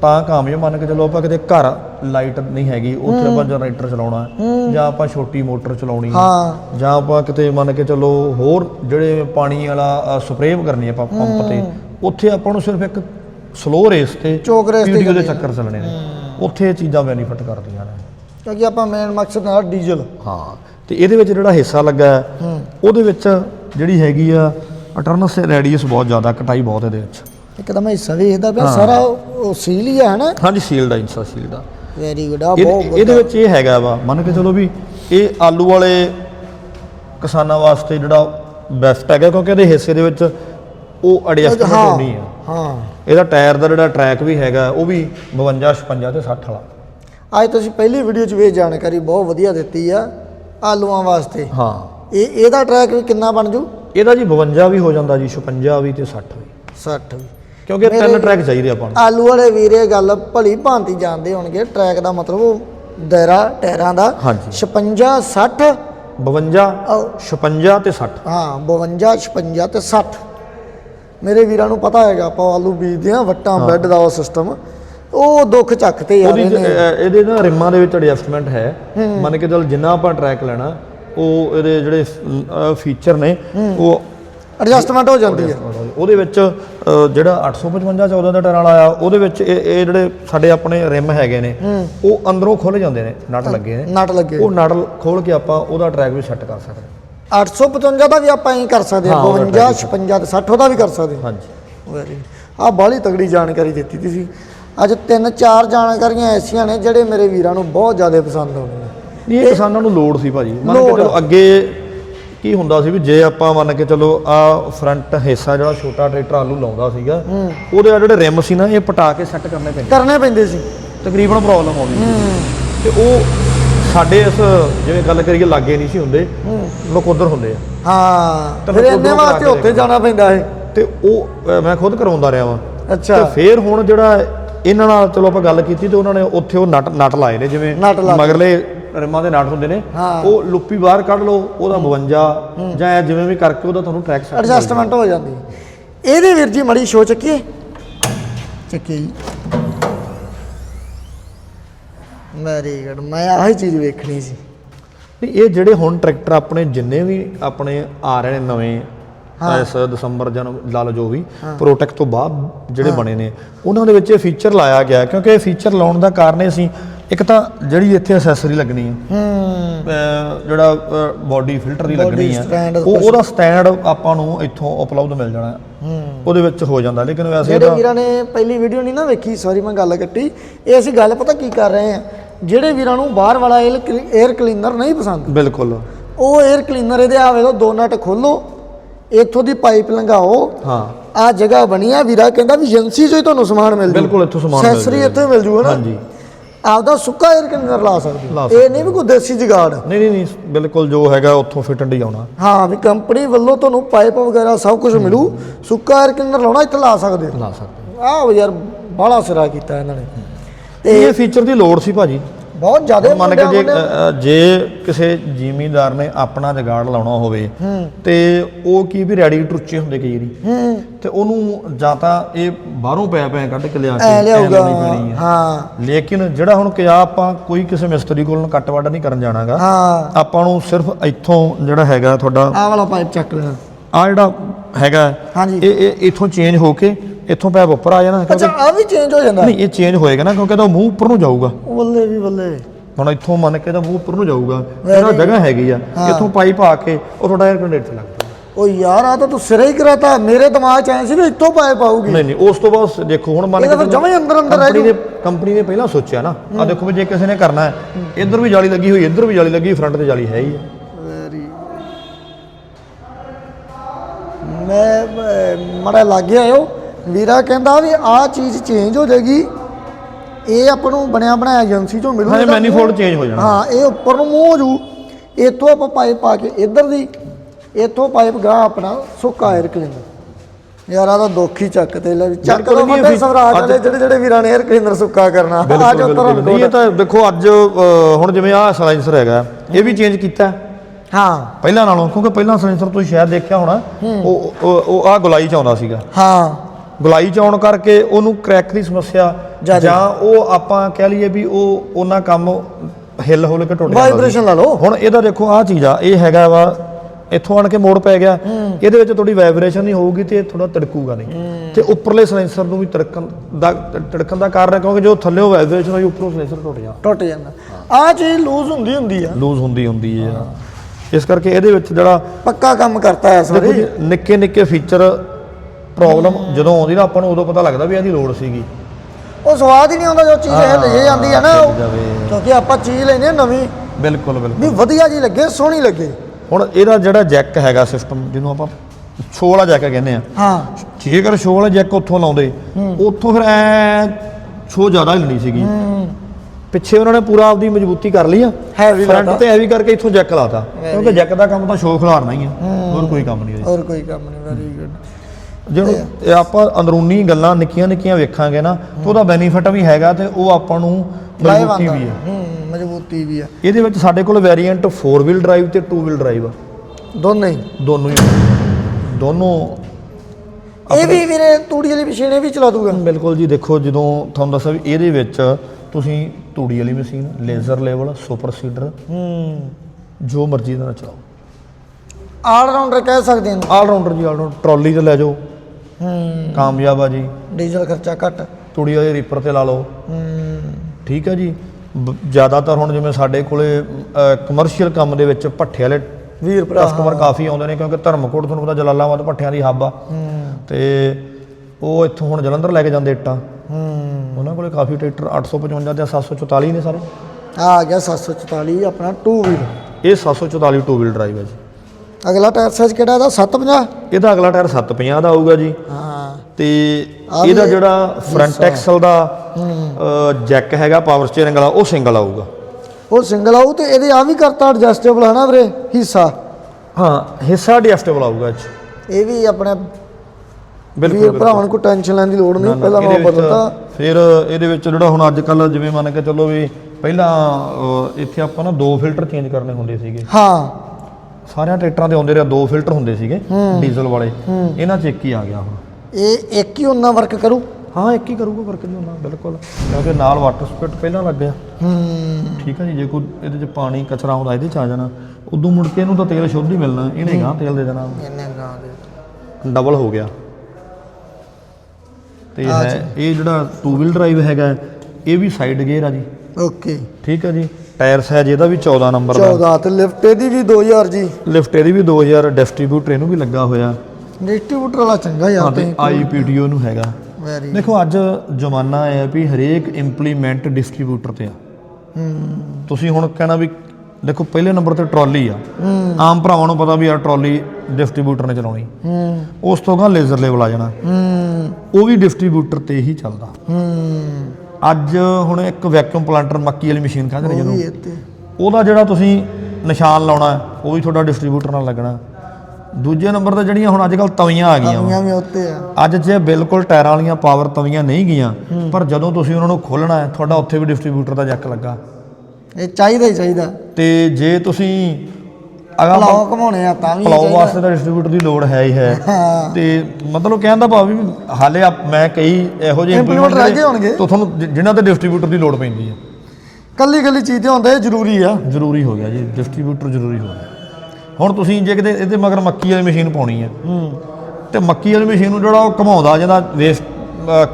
ਤਾਂ ਕਾਮਯਾਬ ਮੰਨ ਕੇ ਚਲੋ ਆਪਾਂ ਕਿਤੇ ਘਰ ਲਾਈਟ ਨਹੀਂ ਹੈਗੀ ਉੱਥੇ ਆਪਾਂ ਜਨਰੇਟਰ ਚਲਾਉਣਾ। ਜਾਂ ਆਪਾਂ ਛੋਟੀ ਮੋਟਰ ਚਲਾਉਣੀ। ਹੈ, ਜਾਂ ਆਪਾਂ ਕਿਤੇ ਮੰਨ ਕੇ ਚਲੋ ਹੋਰ ਜਿਹੜੇ ਪਾਣੀ ਵਾਲਾ ਸਪਰੇਅ ਕਰਨੀ ਆਪਾਂ ਪੰਪ ਤੇ ਉੱਥੇ ਆਪਾਂ ਨੂੰ ਸਿਰਫ ਇੱਕ ਸਲੋ ਰੇਸ ਤੇ ਚੋਕ ਰੇਸ ਤੇ PTO ਦੇ ਚੱਕਰ ਚੱਲਣੇ ਨੇ। ਉੱਥੇ ਇਹ ਚੀਜ਼ਾਂ ਬੈਨੀਫਿਟ ਕਰਦੀਆਂ ਨੇ। ਕਿਉਂਕਿ ਆਪਾਂ ਮੇਨ ਮਕਸਦ ਨਾਲ ਡੀਜ਼ਲ। ਹਾਂ ਤੇ ਇਹਦੇ ਵਿੱਚ ਜਿਹੜਾ ਹਿੱਸਾ ਲੱਗਾ ਉਹਦੇ ਵਿੱਚ ਜਿਹੜੀ ਹੈਗੀ ਆ ਅਟਰਨਸ ਰੈਡੀਅਸ ਬਹੁਤ ਜ਼ਿਆਦਾ ਕਟਾਈ ਬਹੁਤ ਇਹਦੇ ਵਿੱਚ। ਇੱਕਦਮ ਹਿੱਸਾ ਵੀ ਇਹਦਾ ਪਿਆ ਸਾਰਾ ਉਹ ਸੀਲ ਹੀ ਆ ਹਨਾ ਹਾਂਜੀ ਸੀਲਡ ਆ ਇਨਸਾ ਸੀਲਡ ਆ। ਵੈਰੀ ਗੁੱਡ ਆ ਬਹੁਤ ਇਹਦੇ ਵਿੱਚ ਇਹ ਹੈਗਾ ਵਾ ਮੰਨ ਕੇ ਚਲੋ ਵੀ ਇਹ ਆਲੂ ਵਾਲੇ ਕਿਸਾਨਾਂ ਵਾਸਤੇ ਜਿਹੜਾ ਬੈਸਟ ਹੈਗਾ ਕਿਉਂਕਿ ਇਹਦੇ ਹਿੱਸੇ ਦੇ ਵਿੱਚ ਉਹ ਐਡਜਸਟਮੈਂਟ ਹਾਂ ਹੋਣੀ ਆ। ਹਾਂ। ਇਹਦਾ ਟਾਇਰ ਦਾ ਜਿਹੜਾ ਟਰੈਕ ਵੀ ਹੈਗਾ ਉਹ ਵੀ 52 56 ਤੇ 60 ਵਾਲਾ। ਅੱਜ ਤੁਸੀਂ ਪਹਿਲੀ ਵੀਡੀਓ 'ਚ ਵੀ ਜਾਣਕਾਰੀ ਬਹੁਤ ਵਧੀਆ ਦਿੱਤੀ ਆ ਆਲੂਆਂ ਵਾਸਤੇ। ਹਾਂ। ਇਹ ਇਹਦਾ ਟਰੈਕ ਵੀ ਕਿੰਨਾ ਬਣ ਜੂ? ਇਹਦਾ ਜੀ 52 ਵੀ ਹੋ ਜਾਂਦਾ ਜੀ 56 ਵੀ ਤੇ 60 ਵੀ। 60 ਵੀ। ਕਿਉਂਕਿ ਤਿੰਨ ਟਰੈਕ ਚਾਹੀਦੇ ਆਪਾਂ ਨੂੰ। ਆਲੂ ਵਾਲੇ ਵੀਰੇ ਗੱਲ ਭਲੀ ਭਾਂਤੀ ਜਾਣਦੇ ਹੋਣਗੇ ਟਰੈਕ ਦਾ ਮਤਲਬ ਉਹ ਦਾਇਰਾ ਟਾਇਰਾਂ ਦਾ। ਹਾਂਜੀ। 56 60 52 ਅਹ 56 ਤੇ 60 ਹਾਂ 52 56 ਤੇ 60 ਮੇਰੇ ਵੀਰਾਂ ਨੂੰ ਪਤਾ ਹੈਗਾ ਆਪਾਂ ਆਲੂ ਬੀਜਦੇ ਆ ਵੱਟਾਂ ਬੈੱਡ ਦਾ ਉਹ ਸਿਸਟਮ ਉਹ ਦੁੱਖ ਚੱਕਤੇ ਯਾਰ ਉਹਦੀ ਜ- ਇਹਨੇ। ਅ- ਇਹਦੇ ਨਾ ਰਿਮਾਂ ਦੇ ਵਿੱਚ ਐਡਜਸਟਮੈਂਟ ਹੈ। ਮੰਨ ਕੇ ਚੱਲ ਜਿੰਨਾ ਆਪਾਂ ਟਰੈਕ ਲੈਣਾ ਉਹ ਇਹਦੇ ਜਿਹੜੇ ਫੀਚਰ ਨੇ ਉਹ ਐਡਜਸਟਮੈਂਟ ਹੋ ਜਾਂਦੀ ਹੈ। ਉਹਦੇ ਵਿੱਚ ਅ, ਜਿਹੜਾ 855 14 ਦਾ ਟਾਇਰ ਵਾਲਾ ਆ ਉਹਦੇ ਵਿੱਚ ਇਹ ਇਹ ਜਿਹੜੇ ਸਾਡੇ ਆਪਣੇ ਰਿਮ ਹੈਗੇ ਨੇ ਉਹ ਅੰਦਰੋਂ ਖੁੱਲ ਜਾਂਦੇ ਨੇ ਨਟ ਲੱਗੇ ਨੇ। ਨਟ ਲੱਗੇ ਉਹ ਨਟ ਖੋਲ ਕੇ ਆਪਾਂ ਉਹਦਾ ਟਰੈਕ ਵੀ ਸੈੱਟ ਕਰ ਸਕਦੇ ਹਾਂ। 855 ਦਾ ਵੀ ਆਪਾਂ ਐਂ ਕਰ ਸਕਦੇ ਹਾਂ ਹਾਂ, ਉਹਦਾ 52 56 ਤੇ 60 ਦਾ ਵੀ ਕਰ ਸਕਦੇ ਹਾਂ। ਹਾਂਜੀ। ਵੈਰੀ ਆ ਬਾਹਲੀ ਤਗੜੀ ਜਾਣਕਾਰੀ ਦਿੱਤੀ ਤੁਸੀਂ। ਅੱਜ ਤਿੰਨ ਚਾਰ ਜਾਣਕਾਰੀਆਂ ਐਸੀਆਂ ਨੇ ਜਿਹੜੇ ਮੇਰੇ ਵੀਰਾਂ ਨੂੰ ਬਹੁਤ ਜ਼ਿਆਦਾ ਪਸੰਦ ਆਉਣੀਆਂ ਨਹੀਂ ਇਹ ਕਿਸਾਨਾਂ ਨੂੰ ਲੋੜ ਸੀ ਭਾਜੀ। ਮੰਨ ਕੇ ਚਲੋ ਅੱਗੇ ਕੀ ਹੁੰਦਾ ਸੀ ਵੀ ਜੇ ਆਪਾਂ ਮੰਨ ਕੇ ਚਲੋ ਆ ਫਰੰਟ ਹਿੱਸਾ ਜਿਹੜਾ ਛੋਟਾ ਟਰੈਕਟਰ ਆਲੂ ਲਾਉਂਦਾ ਸੀਗਾ ਉਹਦੇ ਆ ਜਿਹੜੇ ਰਿਮ ਸੀ ਨਾ ਇਹ ਪਟਾ ਕੇ ਸੈੱਟ ਕਰਨੇ ਪੈਂਦੇ ਕਰਨੇ ਪੈਂਦੇ ਸੀ। ਤਕਰੀਬਨ ਪ੍ਰੋਬਲਮ ਆਉਂਦੀ ਸੀ। ਤੇ ਉਹ ਸਾਡੇ ਇਸ ਜਿਵੇਂ ਗੱਲ ਕਰੀਏ ਲਾਗੇ ਨਹੀਂ ਸੀ ਹੁੰਦੇ ਲੋਕ ਉਧਰ ਹੁੰਦੇ ਆ। ਹਾਂ ਫਿਰ ਇੰਨੇ ਵਾਸਤੇ ਉੱਥੇ ਜਾਣਾ ਪੈਂਦਾ ਹੈ ਤੇ ਉਹ ਮੈਂ ਖੁਦ ਕਰਾਉਂਦਾ ਰਿਹਾ ਵਾਂ। ਅੱਛਾ। ਤੇ ਫੇਰ ਹੁਣ ਜਿਹੜਾ ਇਹਨਾਂ ਨਾਲ ਚਲੋ ਆਪਾਂ ਗੱਲ ਕੀਤੀ ਤੇ ਉਹਨਾਂ ਨੇ ਉੱਥੇ ਉਹ ਨਟ ਨਟ ਲਾਏ ਨੇ ਜਿਵੇਂ ਨਟ ਲਾ ਦਿੱਤੇ। ਮਗਰਲੇ ਰਿਮਾਂ ਦੇ ਨਟ ਹੁੰਦੇ ਨੇ ਹਾਂ। ਉਹ ਲੁੱਪੀ ਬਾਹਰ ਕੱਢ ਲਓ ਉਹਦਾ 52 ਜਾਂ ਇਹ ਜਿਵੇਂ ਵੀ ਕਰਕੇ ਉਹਦਾ ਤੁਹਾਨੂੰ ਟਰੈਕ ਸੈੱਟ ਐਡਜਸਟਮੈਂਟ ਹੋ ਜਾਂਦੀ। ਇਹਦੇ ਵੀਰ ਜੀ ਮੜੀ ਸ਼ੋ ਚੱਕੀਏ। ਚੱਕੀ ਜੀ। ਵੈਰੀ ਗੁੱਡ ਮੈਂ ਆਹੀ ਚੀਜ਼ ਵੇਖਣੀ ਸੀ। ਨਹੀਂ ਇਹ ਜਿਹੜੇ ਹੁਣ ਟਰੈਕਟਰ ਆਪਣੇ ਜਿੰਨੇ ਵੀ ਆਪਣੇ ਆ ਰਹੇ ਨੇ ਨਵੇਂ ਇਸ ਦਸੰਬਰ ਜਨ ਲਾ ਲਓ ਜੋ ਵੀ ਪ੍ਰੋਟੈਕਟ ਤੋਂ ਬਾਅਦ ਜਿਹੜੇ ਬਣੇ ਨੇ ਉਹਨਾਂ ਦੇ ਵਿੱਚ ਇਹ ਫੀਚਰ ਲਾਇਆ ਗਿਆ ਕਿਉਂਕਿ ਇਹ ਫੀਚਰ ਲਾਉਣ ਦਾ ਕਾਰਨ ਇਹ ਸੀ ਇੱਕ ਤਾਂ ਜਿਹੜੀ ਇੱਥੇ ਐਕਸੈਸਰੀ ਲੱਗਣੀ ਹੈ। ਜਿਹੜਾ ਬਾਡੀ ਫਿਲਟਰ ਦੀ ਲੱਗਣੀ ਹੈ ਉਹ ਉਹਦਾ ਸਟੈਂਡ ਆਪਾਂ ਨੂੰ ਇੱਥੋਂ ਉਪਲਬਧ ਮਿਲ ਜਾਣਾ ਹੈ। ਉਹਦੇ ਵਿੱਚ ਹੋ ਜਾਂਦਾ ਲੇਕਿਨ ਵੈਸੇ ਜਿਹੜੇ ਵੀਰਾਂ ਨੇ ਪਹਿਲੀ ਵੀਡੀਓ ਨਹੀਂ ਨਾ ਵੇਖੀ ਸੌਰੀ ਮੈਂ ਗੱਲ ਕੱਟੀ ਇਹ ਅਸੀਂ ਗੱਲ ਪਤਾ ਕੀ ਕਰ ਰਹੇ ਆ? ਜਿਹੜੇ ਵੀਰਾਂ ਨੂੰ ਬਾਹਰ ਵਾਲਾ 에ਅਰ ਕਲੀਨਰ ਨਹੀਂ ਪਸੰਦ ਬਿਲਕੁਲ। ਉਹ 에ਅਰ ਕਲੀਨਰ ਇਹਦੇ ਆਵੇ ਦੋ ਨਟ ਖੋਲੋ ਇੱਥੋਂ ਦੀ ਪਾਈਪ ਲੰਘਾਓ ਹਾਂ। ਆ ਜਗ੍ਹਾ ਬਣੀ ਆ ਵੀਰਾ ਕਹਿੰਦਾ ਵੀ ਏਜੰਸੀ ਹੀ ਤੁਹਾਨੂੰ ਸਮਾਨ ਮਿਲ ਜੂ। ਬਿਲਕੁਲ ਇੱਥੋਂ ਸਮਾਨ ਮਿਲ ਜਾਊਗਾ। ਇੱਥੋਂ ਮਿਲ ਜੂਗਾ ਨਾ ਹਾਂਜੀ। ਆਪਦਾ ਸੁੱਕਾ 에ਅਰ ਕਲੀਨਰ ਲਾ ਸਕਦੇ ਇਹ ਨਹੀਂ ਵੀ ਕੋਈ ਦੇਸੀ ਜੁਗਾੜ। ਨਹੀਂ ਨਹੀਂ ਨਹੀਂ ਬਿਲਕੁਲ ਜੋ ਹੈਗਾ ਉੱਥੋਂ ਫਿੱਟ ਹੀ ਆਉਣਾ। ਹਾਂ ਵੀ ਕੰਪਨੀ ਵੱਲੋਂ ਤੁਹਾਨੂੰ ਪਾਈਪ ਵਗੈਰਾ ਸਭ ਕੁਝ ਮਿਲੂ। ਸੁੱਕਾ 에ਅਰ ਕਲੀਨਰ ਲਾਉਣਾ ਇੱਥੇ ਲਾ ਸਕਦੇ ਲਾ ਸਕਦੇ ਆਹ ਯਾਰ ਬਾਹਲਾ ਸਿਰਾ ਕੀਤਾ ਇਹਨਾਂ ਨੇ। ਤੇ ਇਹ ਫੀਚਰ ਦੀ ਲੋੜ ਸੀ ਭਾਜੀ। ਬਹੁਤ ਜ਼ਿਆਦਾ ਮੰਨ ਕੇ ਜੇ ਜੇ ਕਿਸੇ ਜ਼ਿਮੀਂਦਾਰ ਨੇ ਆਪਣਾ ਜਗਾੜ ਲਾਉਣਾ ਹੋਵੇ ਤੇ ਉਹ ਕੀ ਵੀ ਰੈਡੀ ਟਰੁੱਚੇ ਹੁੰਦੇ ਕਈ ਵਾਰੀ। ਤੇ ਉਹਨੂੰ ਜਾਂ ਤਾਂ ਇਹ ਬਾਹਰੋਂ ਪੈ ਪੈ ਕੱਢ ਕੇ ਲਿਆ ਕੇ ਲਿਆਊਗਾ ਹੈ। ਲੇਕਿਨ ਜਿਹੜਾ ਹੁਣ ਕਿ ਆਪਾਂ ਕੋਈ ਕਿਸੇ ਮਿਸਤਰੀ ਕੋਲ ਕੱਟ ਵੱਢ ਨਹੀਂ ਕਰਨ ਜਾਣਾਗਾ ਹਾਂ। ਆਪਾਂ ਨੂੰ ਸਿਰਫ ਇੱਥੋਂ ਜਿਹੜਾ ਹੈਗਾ ਤੁਹਾਡਾ ਆਹ ਵਾਲਾ ਪਾਈਪ ਚੱਕ ਲੈਣਾ ਆ ਜਿਹੜਾ ਹੈਗਾ ਹਾਂਜੀ। ਇਹ ਇਹ ਇੱਥੋਂ ਚੇਂਜ ਹੋ ਕੇ ਇੱਥੋਂ ਪੈਪ ਉੱਪਰ ਆ ਜਾਣਾ ਅੱਛਾ ਕਿਉਂਕਿ ਆ ਵੀ ਚੇਂਜ ਹੋ ਜਾਂਦਾ। ਨਹੀਂ ਇਹ ਚੇਂਜ ਹੋਏਗਾ ਨਾ ਕਿਉਂਕਿ ਇਹਦਾ ਮੂੰਹ ਉੱਪਰ ਨੂੰ ਜਾਊਗਾ। ਬੱਲੇ ਵੀ ਬੱਲੇ। ਹੁਣ ਇੱਥੋਂ ਮੰਨ ਕੇ ਇਹਦਾ ਮੂੰਹ ਉੱਪਰ ਨੂੰ ਜਾਊਗਾ ਜਿਹੜਾ ਜਗ੍ਹਾ ਹੈਗੀ ਆ ਇੱਥੋਂ ਪਾਈਪ ਆ ਕੇ ਉਹ ਤੁਹਾਡਾ 에ਅਰ ਕੰਡੀਸ਼ਨਰ ਲੱਗ ਪਊਗਾ ਉਹ ਯਾਰ ਆ ਤਾਂ ਤੂੰ ਸਿਰੇ ਹੀ ਕਰਾਤਾ ਮੇਰੇ ਦਿਮਾਗ 'ਚ ਆਇਆ ਸੀ ਵੀ ਇੱਥੋਂ ਪਾਈਪ ਆਊਗੀ। ਨਹੀਂ ਨਹੀਂ ਉਸ ਤੋਂ ਬਾਅਦ ਦੇਖੋ ਹੁਣ ਮੰਨ ਇਹਦਾ ਫਿਰ ਚਲੋ ਜਮਾਂ ਹੀ ਅੰਦਰ ਅੰਦਰ ਰਹਿ ਕੰਪਨੀ ਨੇ ਕੰਪਨੀ ਨੇ ਪਹਿਲਾਂ ਸੋਚਿਆ ਨਾ ਆ ਦੇਖੋ ਵੀ ਜੇ ਕਿਸੇ ਨੇ ਕਰਨਾ ਹੈ ਇੱਧਰ ਵੀ ਜਾਲੀ ਲੱਗੀ ਹੋਈ ਇੱਧਰ ਵੀ ਜਾਲੀ ਲੱਗੀ ਫਰੰਟ ਤੇ ਜਾਲੀ ਹੈ ਹੀ ਹੈ। ਮੈਂ ਮੜਾ ਲੱਗ ਆਇਓ। ਵੀਰਾ ਕਹਿੰਦਾ ਵੀ ਆਹ ਚੀਜ਼ ਚੇਂਜ ਹੋ ਜਾਏਗੀ। ਇਹ ਆਪਾਂ ਨੂੰ ਬਣਿਆ ਬਣਾਇਆ ਏਜੰਸੀ ਚੋਂ ਮਿਲੂ ਹਾਂ, ਮੂੰਹ- change ਹੋ ਜਾਣਾ। ਹਾਂ ਇਹ ਉੱਪਰ ਨੂੰ ਮੂੰਹ ਹੋ ਜੂ ਇੱਥੋਂ ਆਪਾਂ ਪਾਈਪ ਪਾ ਕੇ ਇੱਧਰ ਦੀ ਇੱਥੋਂ ਪਾਈਪ ਗਾਹ ਆਪਣਾ ਸੁੱਕਾ 에ਅਰ ਕਲੀਨਰ ਯਾਰ ਆ ਤਾਂ ਦੁੱਖ ਹੀ ਚੱਕ ਤੇ ਲੈ ਚੱਕ ਲੋ ਇਹ ਸਵਰਾਜ ਵਾਲੇ ਜਿਹੜੇ ਜਿਹੜੇ ਵੀਰਾਂ ਨੇ 에ਅਰ ਕਲੀਨਰ ਸੁੱਕਾ ਕਰਨਾ। ਅੱਜ ਬਿਲਕੁਲ। ਉੱਤਰ ਬਿਲਕੁਲ ਨਹੀਂ ਇਹ ਤਾਂ ਦੇਖੋ ਅੱਜ ਹੁਣ ਜਿਵੇਂ ਆਹ ਸਲਾਈਸਰ ਹੈਗਾ ਇਹ ਵੀ ਚੇਂਜ ਕੀਤਾ। ਹੈ। ਪਹਿਲਾਂ ਨਾਲੋਂ ਕਿਉਂਕਿ ਪਹਿਲਾਂ ਸਲਾਈਸਰ ਤੁਸੀਂ ਸ਼ਾਇਦ ਦੇਖਿਆ ਹੋਣਾ ਉਹ ਉਹ- ਆ ਗੁਲਾਈ ਚ ਆਉਂਦਾ ਸੀਗਾ। ਹਾਂ। ਗੁਲਾਈ ਚ ਆਉਣ ਕਰਕੇ ਉਹਨੂੰ ਕਰੈਕ ਦੀ ਸਮੱਸਿਆ। ਜਾਂ ਉਹ ਆਪਾਂ ਕਹਿ ਲਈਏ ਵੀ ਉਹ ਉਹਨਾਂ ਕੰਮ ਹਿੱਲ ਹੁੱਲ ਕੇ ਟੁੱਟ ਜਾਂਦਾ। ਵਾਈਬ੍ਰੇਸ਼ਨ ਲਾ ਲਓ। ਹੁਣ ਇਹਦਾ ਦੇਖੋ ਆਹ ਚੀਜ਼ ਆ ਇਹ ਹੈਗਾ ਵਾ ਇੱਥੋਂ ਆਣ ਕੇ ਮੋੜ ਪੈ ਗਿਆ। ਇਹਦੇ ਵਿੱਚ ਤੁਹਾਡੀ ਵਾਈਬ੍ਰੇਸ਼ਨ ਨਹੀਂ ਹੋਊਗੀ ਤੇ ਥੋੜਾ ਤੜਕੂਗਾ ਨਹੀਂ। ਤੇ ਉੱਪਰਲੇ ਸਲੈਂਸਰ ਨੂੰ ਵੀ ਤੜਕਣ ਦਾ ਤੜਕਣ ਦਾ ਕਾਰਨ ਹੈ ਕਿਉਂਕਿ ਜੋ ਥੱਲੇੋਂ ਵਾਈਬ੍ਰੇਸ਼ਨ ਹੋਈ ਉੱਪਰੋਂ ਸਲੈਂਸਰ ਟੁੱਟ ਜਾ ਟੁੱਟ ਜਾਂਦਾ। ਆਹ ਚੀਜ਼ ਲੂਜ਼ ਹੁੰਦੀ ਹੁੰਦੀ ਆ। ਲੂਜ਼ ਹੁੰਦੀ ਹੁੰਦੀ ਹੈ। ਇਸ ਕਰਕੇ ਇਹਦੇ ਵਿੱਚ ਜਿਹੜਾ ਪੱਕਾ ਕੰਮ ਕਰਤਾ ਹੈ ਸਾਰੇ। ਨਿੱਕੇ ਨਿੱਕੇ ਫੀਚਰ ਪ੍ਰੋਬਲਮ ਜਦੋਂ ਆਉਂਦੀ ਨਾ ਆਪਾਂ ਨੂੰ ਉਦੋਂ ਪਤਾ ਲੱਗਦਾ ਵੀ ਇਹਦੀ ਲੋੜ ਸੀਗੀ। ਉਹ ਸਵਾਦ ਹੀ ਨਹੀਂ ਆਉਂਦਾ ਜੋ ਚੀਜ਼ ਇਹ ਲੈ ਜਾਂਦੀ ਆ ਨਾ। ਕਿਉਂਕਿ ਆਪਾਂ ਚੀਜ਼ ਲੈਨੇ ਨਵੀਂ। ਬਿਲਕੁਲ ਬਿਲਕੁਲ। ਵੀ ਵਧੀਆ ਜੀ ਲੱਗੇ ਸੋਹਣੀ ਲੱਗੇ। ਹੁਣ ਇਹਦਾ ਜਿਹੜਾ ਜੈਕ ਹੈਗਾ ਸਿਸਟਮ ਜਿਹਨੂੰ ਆਪਾਂ ਸ਼ੋਅ ਵਾਲਾ ਜੈਕ ਕਹਿੰਦੇ ਆ ਹਾਂ। ਜੇਕਰ ਸ਼ੋਅ ਵਾਲਾ ਜੈਕ ਉੱਥੋਂ ਲਾਉਂਦੇ ਉੱਥੋਂ ਫਿਰ ਐ ਸ਼ੋਅ ਜ਼ਿਆਦਾ ਹਿਲਣੀ ਸੀਗੀ। ਪਿੱਛੇ ਉਹਨਾਂ ਨੇ ਪੂਰਾ ਆਪਦੀ ਮਜ਼ਬੂਤੀ ਕਰ ਲਈ ਆ। Heavy ਫਰੰਟ ਲਾਤਾ। ਤੇ ਹੈਵੀ ਕਰਕੇ ਇੱਥੋਂ ਜੈਕ ਲਾਤਾ। ਕਿਉਂਕਿ ਜੈਕ ਦਾ ਕੰਮ ਤਾਂ ਸ਼ੋਅ ਖਿਲਾਰਨਾ ਹੀ ਆ। ਹੋਰ ਕੋਈ ਕੰਮ ਨਹੀਂ ਹੋਰ ਕੋਈ ਕੰਮ ਨਹੀਂ ਵੈਰੀ ਗੁੱਡ ਜੇ ਹੁਣ ਇਹ ਆਪਾਂ ਅੰਦਰੂਨੀ ਗੱਲਾਂ ਨਿੱਕੀਆਂ ਨਿੱਕੀਆਂ ਵੇਖਾਂਗੇ ਨਾ ਤਾਂ ਉਹਦਾ ਬੈਨੀਫਿਟ ਵੀ ਹੈਗਾ ਤੇ ਉਹ ਆਪਾਂ ਨੂੰ ਮਜ਼ਬੂਤੀ ਵੀ ਹੂੰ ਮਜ਼ਬੂਤੀ ਵੀ ਆ। ਇਹਦੇ ਵਿੱਚ ਸਾਡੇ ਕੋਲ ਵੈਰੀਐਂਟ 4 ਵੀਲ ਡਰਾਈਵ ਤੇ 2 ਵੀਲ ਡਰਾਈਵ ਆ। ਦੋਨੇ ਹੀ। ਦੋਨੋਂ ਹੀ ਦੋਨੋਂ ਇਹ ਵੀ ਵੀਰੇ ਤੂੜੀ ਵਾਲੀ ਮਸ਼ੀਨ ਇਹ ਵੀ ਚਲਾ ਦੂਗਾ। ਬਿਲਕੁਲ ਜੀ ਦੇਖੋ ਜਦੋਂ ਤੁਹਾਨੂੰ ਦੱਸਿਆ ਵੀ ਇਹਦੇ ਵਿੱਚ ਤੁਸੀਂ ਤੂੜੀ ਵਾਲੀ machine laser level super seeder ਹੂੰ। ਜੋ ਮਰਜ਼ੀ ਦਾ ਚਲਾਓ। ਆਲ ਰਾਉਂਡਰ ਕਹਿ ਸਕਦੇ ਹਾਂ ਆਲ ਰਾਉਂਡਰ ਜੀ ਆਲ ਰਾਉਂਡਰ ਟਰਾਲੀ ਤੇ ਲੈ ਜਾਓ। ਹੂੰ। ਕਾਮਯਾਬ ਆ ਜੀ। ਡੀਜ਼ਲ ਖਰਚਾ ਘੱਟ। ਤੂੜੀ ਵਾਲੇ ਰੀਪਰ ਤੇ ਲਾ ਲਓ। ਹੂੰ। ਠੀਕ ਹੈ ਜੀ। ਜ਼ਿਆਦਾਤਰ ਹੁਣ ਜਿਵੇਂ ਸਾਡੇ ਕੋਲੇ ਕਮਰਸ਼ੀਅਲ ਕੰਮ ਦੇ ਵਿੱਚ ਭੱਠੇ ਵਾਲੇ ਵੀਰ ਕਸਟਮਰ ਕਾਫੀ ਆਉਂਦੇ ਨੇ ਕਿਉਂਕਿ ਧਰਮਕੋਟ ਤੁਹਾਨੂੰ ਪਤਾ ਜਲਾਲਾਬਾਦ ਭੱਠਿਆਂ ਦੀ ਹੱਬ ਆ। ਤੇ ਉਹ ਇੱਥੋਂ ਹੁਣ ਜਲੰਧਰ ਲੈ ਕੇ ਜਾਂਦੇ ਇੱਟਾਂ। ਹੂੰ। ਉਹਨਾਂ ਕੋਲੇ ਕਾਫੀ ਟਰੈਕਟਰ 855 ਤੇ 744 ਨੇ ਸਾਰੇ। ਆ ਆ ਗਿਆ 744 ਆਪਣਾ 2 ਵੀਲ ਇਹ 744 ਟੂ ਵੀਲ ਡਰਾਈਵ ਹੈ ਜੀ। ਅਗਲਾ ਟਾਇਰ ਸਾਈਜ਼ ਕਿਹੜਾ ਇਹਦਾ? 750 ਇਹਦਾ ਅਗਲਾ ਟਾਇਰ 750 ਦਾ ਆਊਗਾ ਜੀ। ਹਾਂ। ਤੇ ਇਹਦਾ ਜਿਹੜਾ ਫਰੰਟ ਐਕਸਲ ਦਾ ਜੈਕ ਹੈਗਾ ਪਾਵਰ ਸਟੀਅਰਿੰਗ ਵਾਲਾ ਉਹ ਸਿੰਗਲ ਆਊਗਾ। ਉਹ ਸਿੰਗਲ ਆਊ ਤੇ ਇਹਦੇ ਆ ਵੀ ਕਰਤਾ ਐਡਜਸਟੇਬਲ ਹੈ ਨਾ ਵੀਰੇ? ਹਿੱਸਾ। ਹਾਂ ਹਿੱਸਾ ਐਡਜਸਟੇਬਲ ਆਊਗਾ 'ਚ ਇਹ ਵੀ ਆਪਣੇ ਬਿਲਕੁਲ ਵੀਰ ਭਰਾਵਾਂ ਨੂੰ ਕੋਈ ਟੈਨਸ਼ਨ ਲੈਣ ਦੀ ਲੋੜ ਨਹੀਂ ਪਹਿਲਾਂ ਮੈਂ ਬਦਲਤਾ ਫਿਰ ਇਹਦੇ ਵਿੱਚ ਜਿਹੜਾ ਹੁਣ ਅੱਜ ਕੱਲ ਜਿਵੇਂ ਮੰਨ ਕੇ ਚੱਲੋ ਵੀ ਪਹਿਲਾਂ ਇੱਥੇ ਆਪਾਂ ਨਾ ਦੋ ਫਿਲਟਰ ਚੇਂਜ ਕਰਨੇ ਹੁੰਦੇ ਸੀਗੇ। ਹਾਂ। ਸਾਰਿਆਂ ਟਰੈਕਟਰਾਂ ਦੇ ਆਉਂਦੇ ਰਿਹਾ ਦੋ ਫਿਲਟਰ ਹੁੰਦੇ ਸੀਗੇ ਡੀਜ਼ਲ ਵਾਲੇ। ਇਹਨਾਂ 'ਚ ਇੱਕ ਹੀ ਆ ਗਿਆ ਹੁਣ। ਇਹ ਇੱਕ ਹੀ ਉਹਨਾਂ ਵਰਕ ਕਰੂ? ਹਾਂ ਇੱਕ ਹੀ ਕਰੂਗਾ ਵਰਕ ਨਹੀਂ ਹੁੰਦਾ ਬਿਲਕੁਲ। ਕਿਉਂਕਿ ਨਾਲ ਵਾਟਰ ਸਪਿਟ ਪਹਿਲਾਂ ਲੱਗਿਆ ਹੂੰ। ਠੀਕ ਹੈ ਜੀ ਜੇ ਕੋਈ ਇਹਦੇ 'ਚ ਪਾਣੀ ਕਚਰਾ ਆਉਂਦਾ ਇਹਦੇ 'ਚ ਆ ਜਾਣਾ। ਉਦੋਂ ਮੁੜ ਕੇ ਇਹਨੂੰ ਤਾਂ ਤੇਲ ਸ਼ੁੱਧ ਹੀ ਮਿਲਣਾ ਇਹਨੇ ਗਾਂ ਤੇਲ ਦੇ ਦੇਣਾ। ਇਹਨੇ ਗਾਂ ਦੇ। ਡਬਲ ਹੋ ਗਿਆ। ਤੇ ਹੈ ਇਹ ਜਿਹੜਾ ਟੂ ਵੀਲ ਡਰਾਈਵ ਹੈਗਾ ਇਹ ਵੀ ਸਾਈਡ ਗੇਅਰ ਆ ਜੀ। ਓਕੇ ਠੀਕ ਹੈ ਜੀ? ਟਾਇਰ ਸਾਈਜ਼ ਇਹਦਾ ਵੀ 14 ਨੰਬਰ ਦਾ। 14 ਤੇ ਲਿਫਟ ਇਹਦੀ ਵੀ 2000 ਜੀ। ਲਿਫਟ ਇਹਦੀ ਵੀ 2000 ਡਿਸਟ੍ਰੀਬਿਊਟਰ ਇਹਨੂੰ ਵੀ ਲੱਗਾ ਹੋਇਆ। ਡਿਸਟ੍ਰੀਬਿਊਟਰ ਵਾਲਾ ਚੰਗਾ ਯਾਰ ਤੇ ਆਈਪੀਟੀਓ ਨੂੰ ਹੈਗਾ। ਵੈਰੀ ਦੇਖੋ ਅੱਜ ਜ਼ਮਾਨਾ ਹੈ ਵੀ ਹਰੇਕ ਇੰਪਲੀਮੈਂਟ ਡਿਸਟ੍ਰੀਬਿਊਟਰ ਤੇ ਆ। ਤੁਸੀਂ ਹੁਣ ਕਹਿਣਾ ਵੀ ਦੇਖੋ ਪਹਿਲੇ ਨੰਬਰ ਤੇ ਟਰਾਲੀ ਆ। ਆਮ ਭਰਾਵਾਂ ਨੂੰ ਪਤਾ ਵੀ ਆ ਟਰਾਲੀ ਡਿਸਟ੍ਰੀਬਿਊਟਰ ਨੇ ਚਲਾਉਣੀ। ਹੂੰ। ਉਸ ਤੋਂ ਗਾਂ ਲੇਜ਼ਰ ਲੈਵਲ ਆ ਜਾਣਾ। ਹੂੰ। ਉਹ ਵੀ ਡਿਸਟ੍ਰੀਬਿਊਟਰ ਤੇ ਹੀ ਚੱਲਦਾ। ਹੂੰ। ਅੱਜ ਹੁਣ ਇੱਕ ਵੈਕਿਊਮ ਪਲਾਂਟਰ ਮੱਕੀ ਵਾਲੀ ਮਸ਼ੀਨ ਕਹਿੰਦੇ ਨੇ ਉਹ ਵੀ ਉਹਦਾ ਜਿਹੜਾ ਤੁਸੀਂ ਨਿਸ਼ਾਨ ਲਾਉਣਾ ਹੈ, ਉਹ ਵੀ ਤੁਹਾਡਾ ਡਿਸਟ੍ਰੀਬਿਊਟਰ ਨਾਲ ਲੱਗਣਾ। ਦੂਜੇ ਨੰਬਰ ਤੇ ਜਿਹੜੀਆਂ ਹੁਣ ਅੱਜ ਕੱਲ ਤਵੀਆਂ ਆ ਗਈਆਂ ਵਾ। ਤਵੀਆਂ ਵੀ। ਉੱਤੇ ਆ। ਅੱਜ ਜੇ ਬਿਲਕੁਲ ਟਾਇਰਾਂ ਵਾਲੀਆਂ ਪਾਵਰ ਤਵੀਆਂ ਨਹੀਂ ਗਈਆਂ ਪਰ ਜਦੋਂ ਤੁਸੀਂ ਉਹਨਾਂ ਨੂੰ ਖੋਲਣਾ ਹੈ ਤੁਹਾਡਾ ਉੱਥੇ ਵੀ ਡਿਸਟ੍ਰੀਬਿਊਟਰ ਦਾ ਜੈਕ ਲੱਗਾ। ਇਹ ਚਾਹੀਦਾ ਹੀ ਚਾਹੀਦਾ। ਤੇ ਜੇ ਤੁਸੀਂ ਅਗਾ ਪਲਾਉ ਘਮਾਉਣੇ ਆ ਤਾਂ ਵੀ ਪਲਾਉ। ਵਾਸਤੇ ਤਾਂ ਡਿਸਟ੍ਰੀਬਿਊਟਰ ਦੀ ਲੋੜ ਹੈ ਹੀ ਹੈ। ਤੇ ਮਤਲਬ ਕਹਿਣ ਦਾ ਭਾਵ ਵੀ ਹਾਲੇ ਮੈਂ ਕਈ ਇਹੋ ਜਿਹੇ Implement implement ਹੈਗੇ ਹੋਣਗੇ। ਤੋਂ ਤੁਹਾਨੂੰ ਜਿ- ਜਿਨ੍ਹਾਂ ਤੇ ਡਿਸਟ੍ਰੀਬਿਊਟਰ ਦੀ ਲੋੜ ਪੈਂਦੀ ਹੈ। ਕੱਲੀ ਕੱਲੀ ਚੀਜ਼ ਤੇ ਹੁੰਦਾ ਇਹ ਜ਼ਰੂਰੀ ਆ। ਜ਼ਰੂਰੀ ਹੋ ਗਿਆ ਜੀ ਡਿਸਟ੍ਰੀਬਿਊਟਰ ਜ਼ਰੂਰੀ ਹੋ ਗਿਆ। ਹੁਣ ਤੁਸੀਂ ਜੇ ਕਿਤੇ ਇਹਦੇ ਮਗਰ ਮੱਕੀ ਵਾਲੀ ਮਸ਼ੀਨ ਪਾਉਣੀ ਹੈ। ਹੂੰ। ਤੇ ਮੱਕੀ ਵਾਲੀ ਮਸ਼ੀਨ ਨੂੰ ਜਿਹੜਾ ਉਹ ਘਮਾਉਂਦਾ ਜਿਹਦਾ ਵੇਸਟ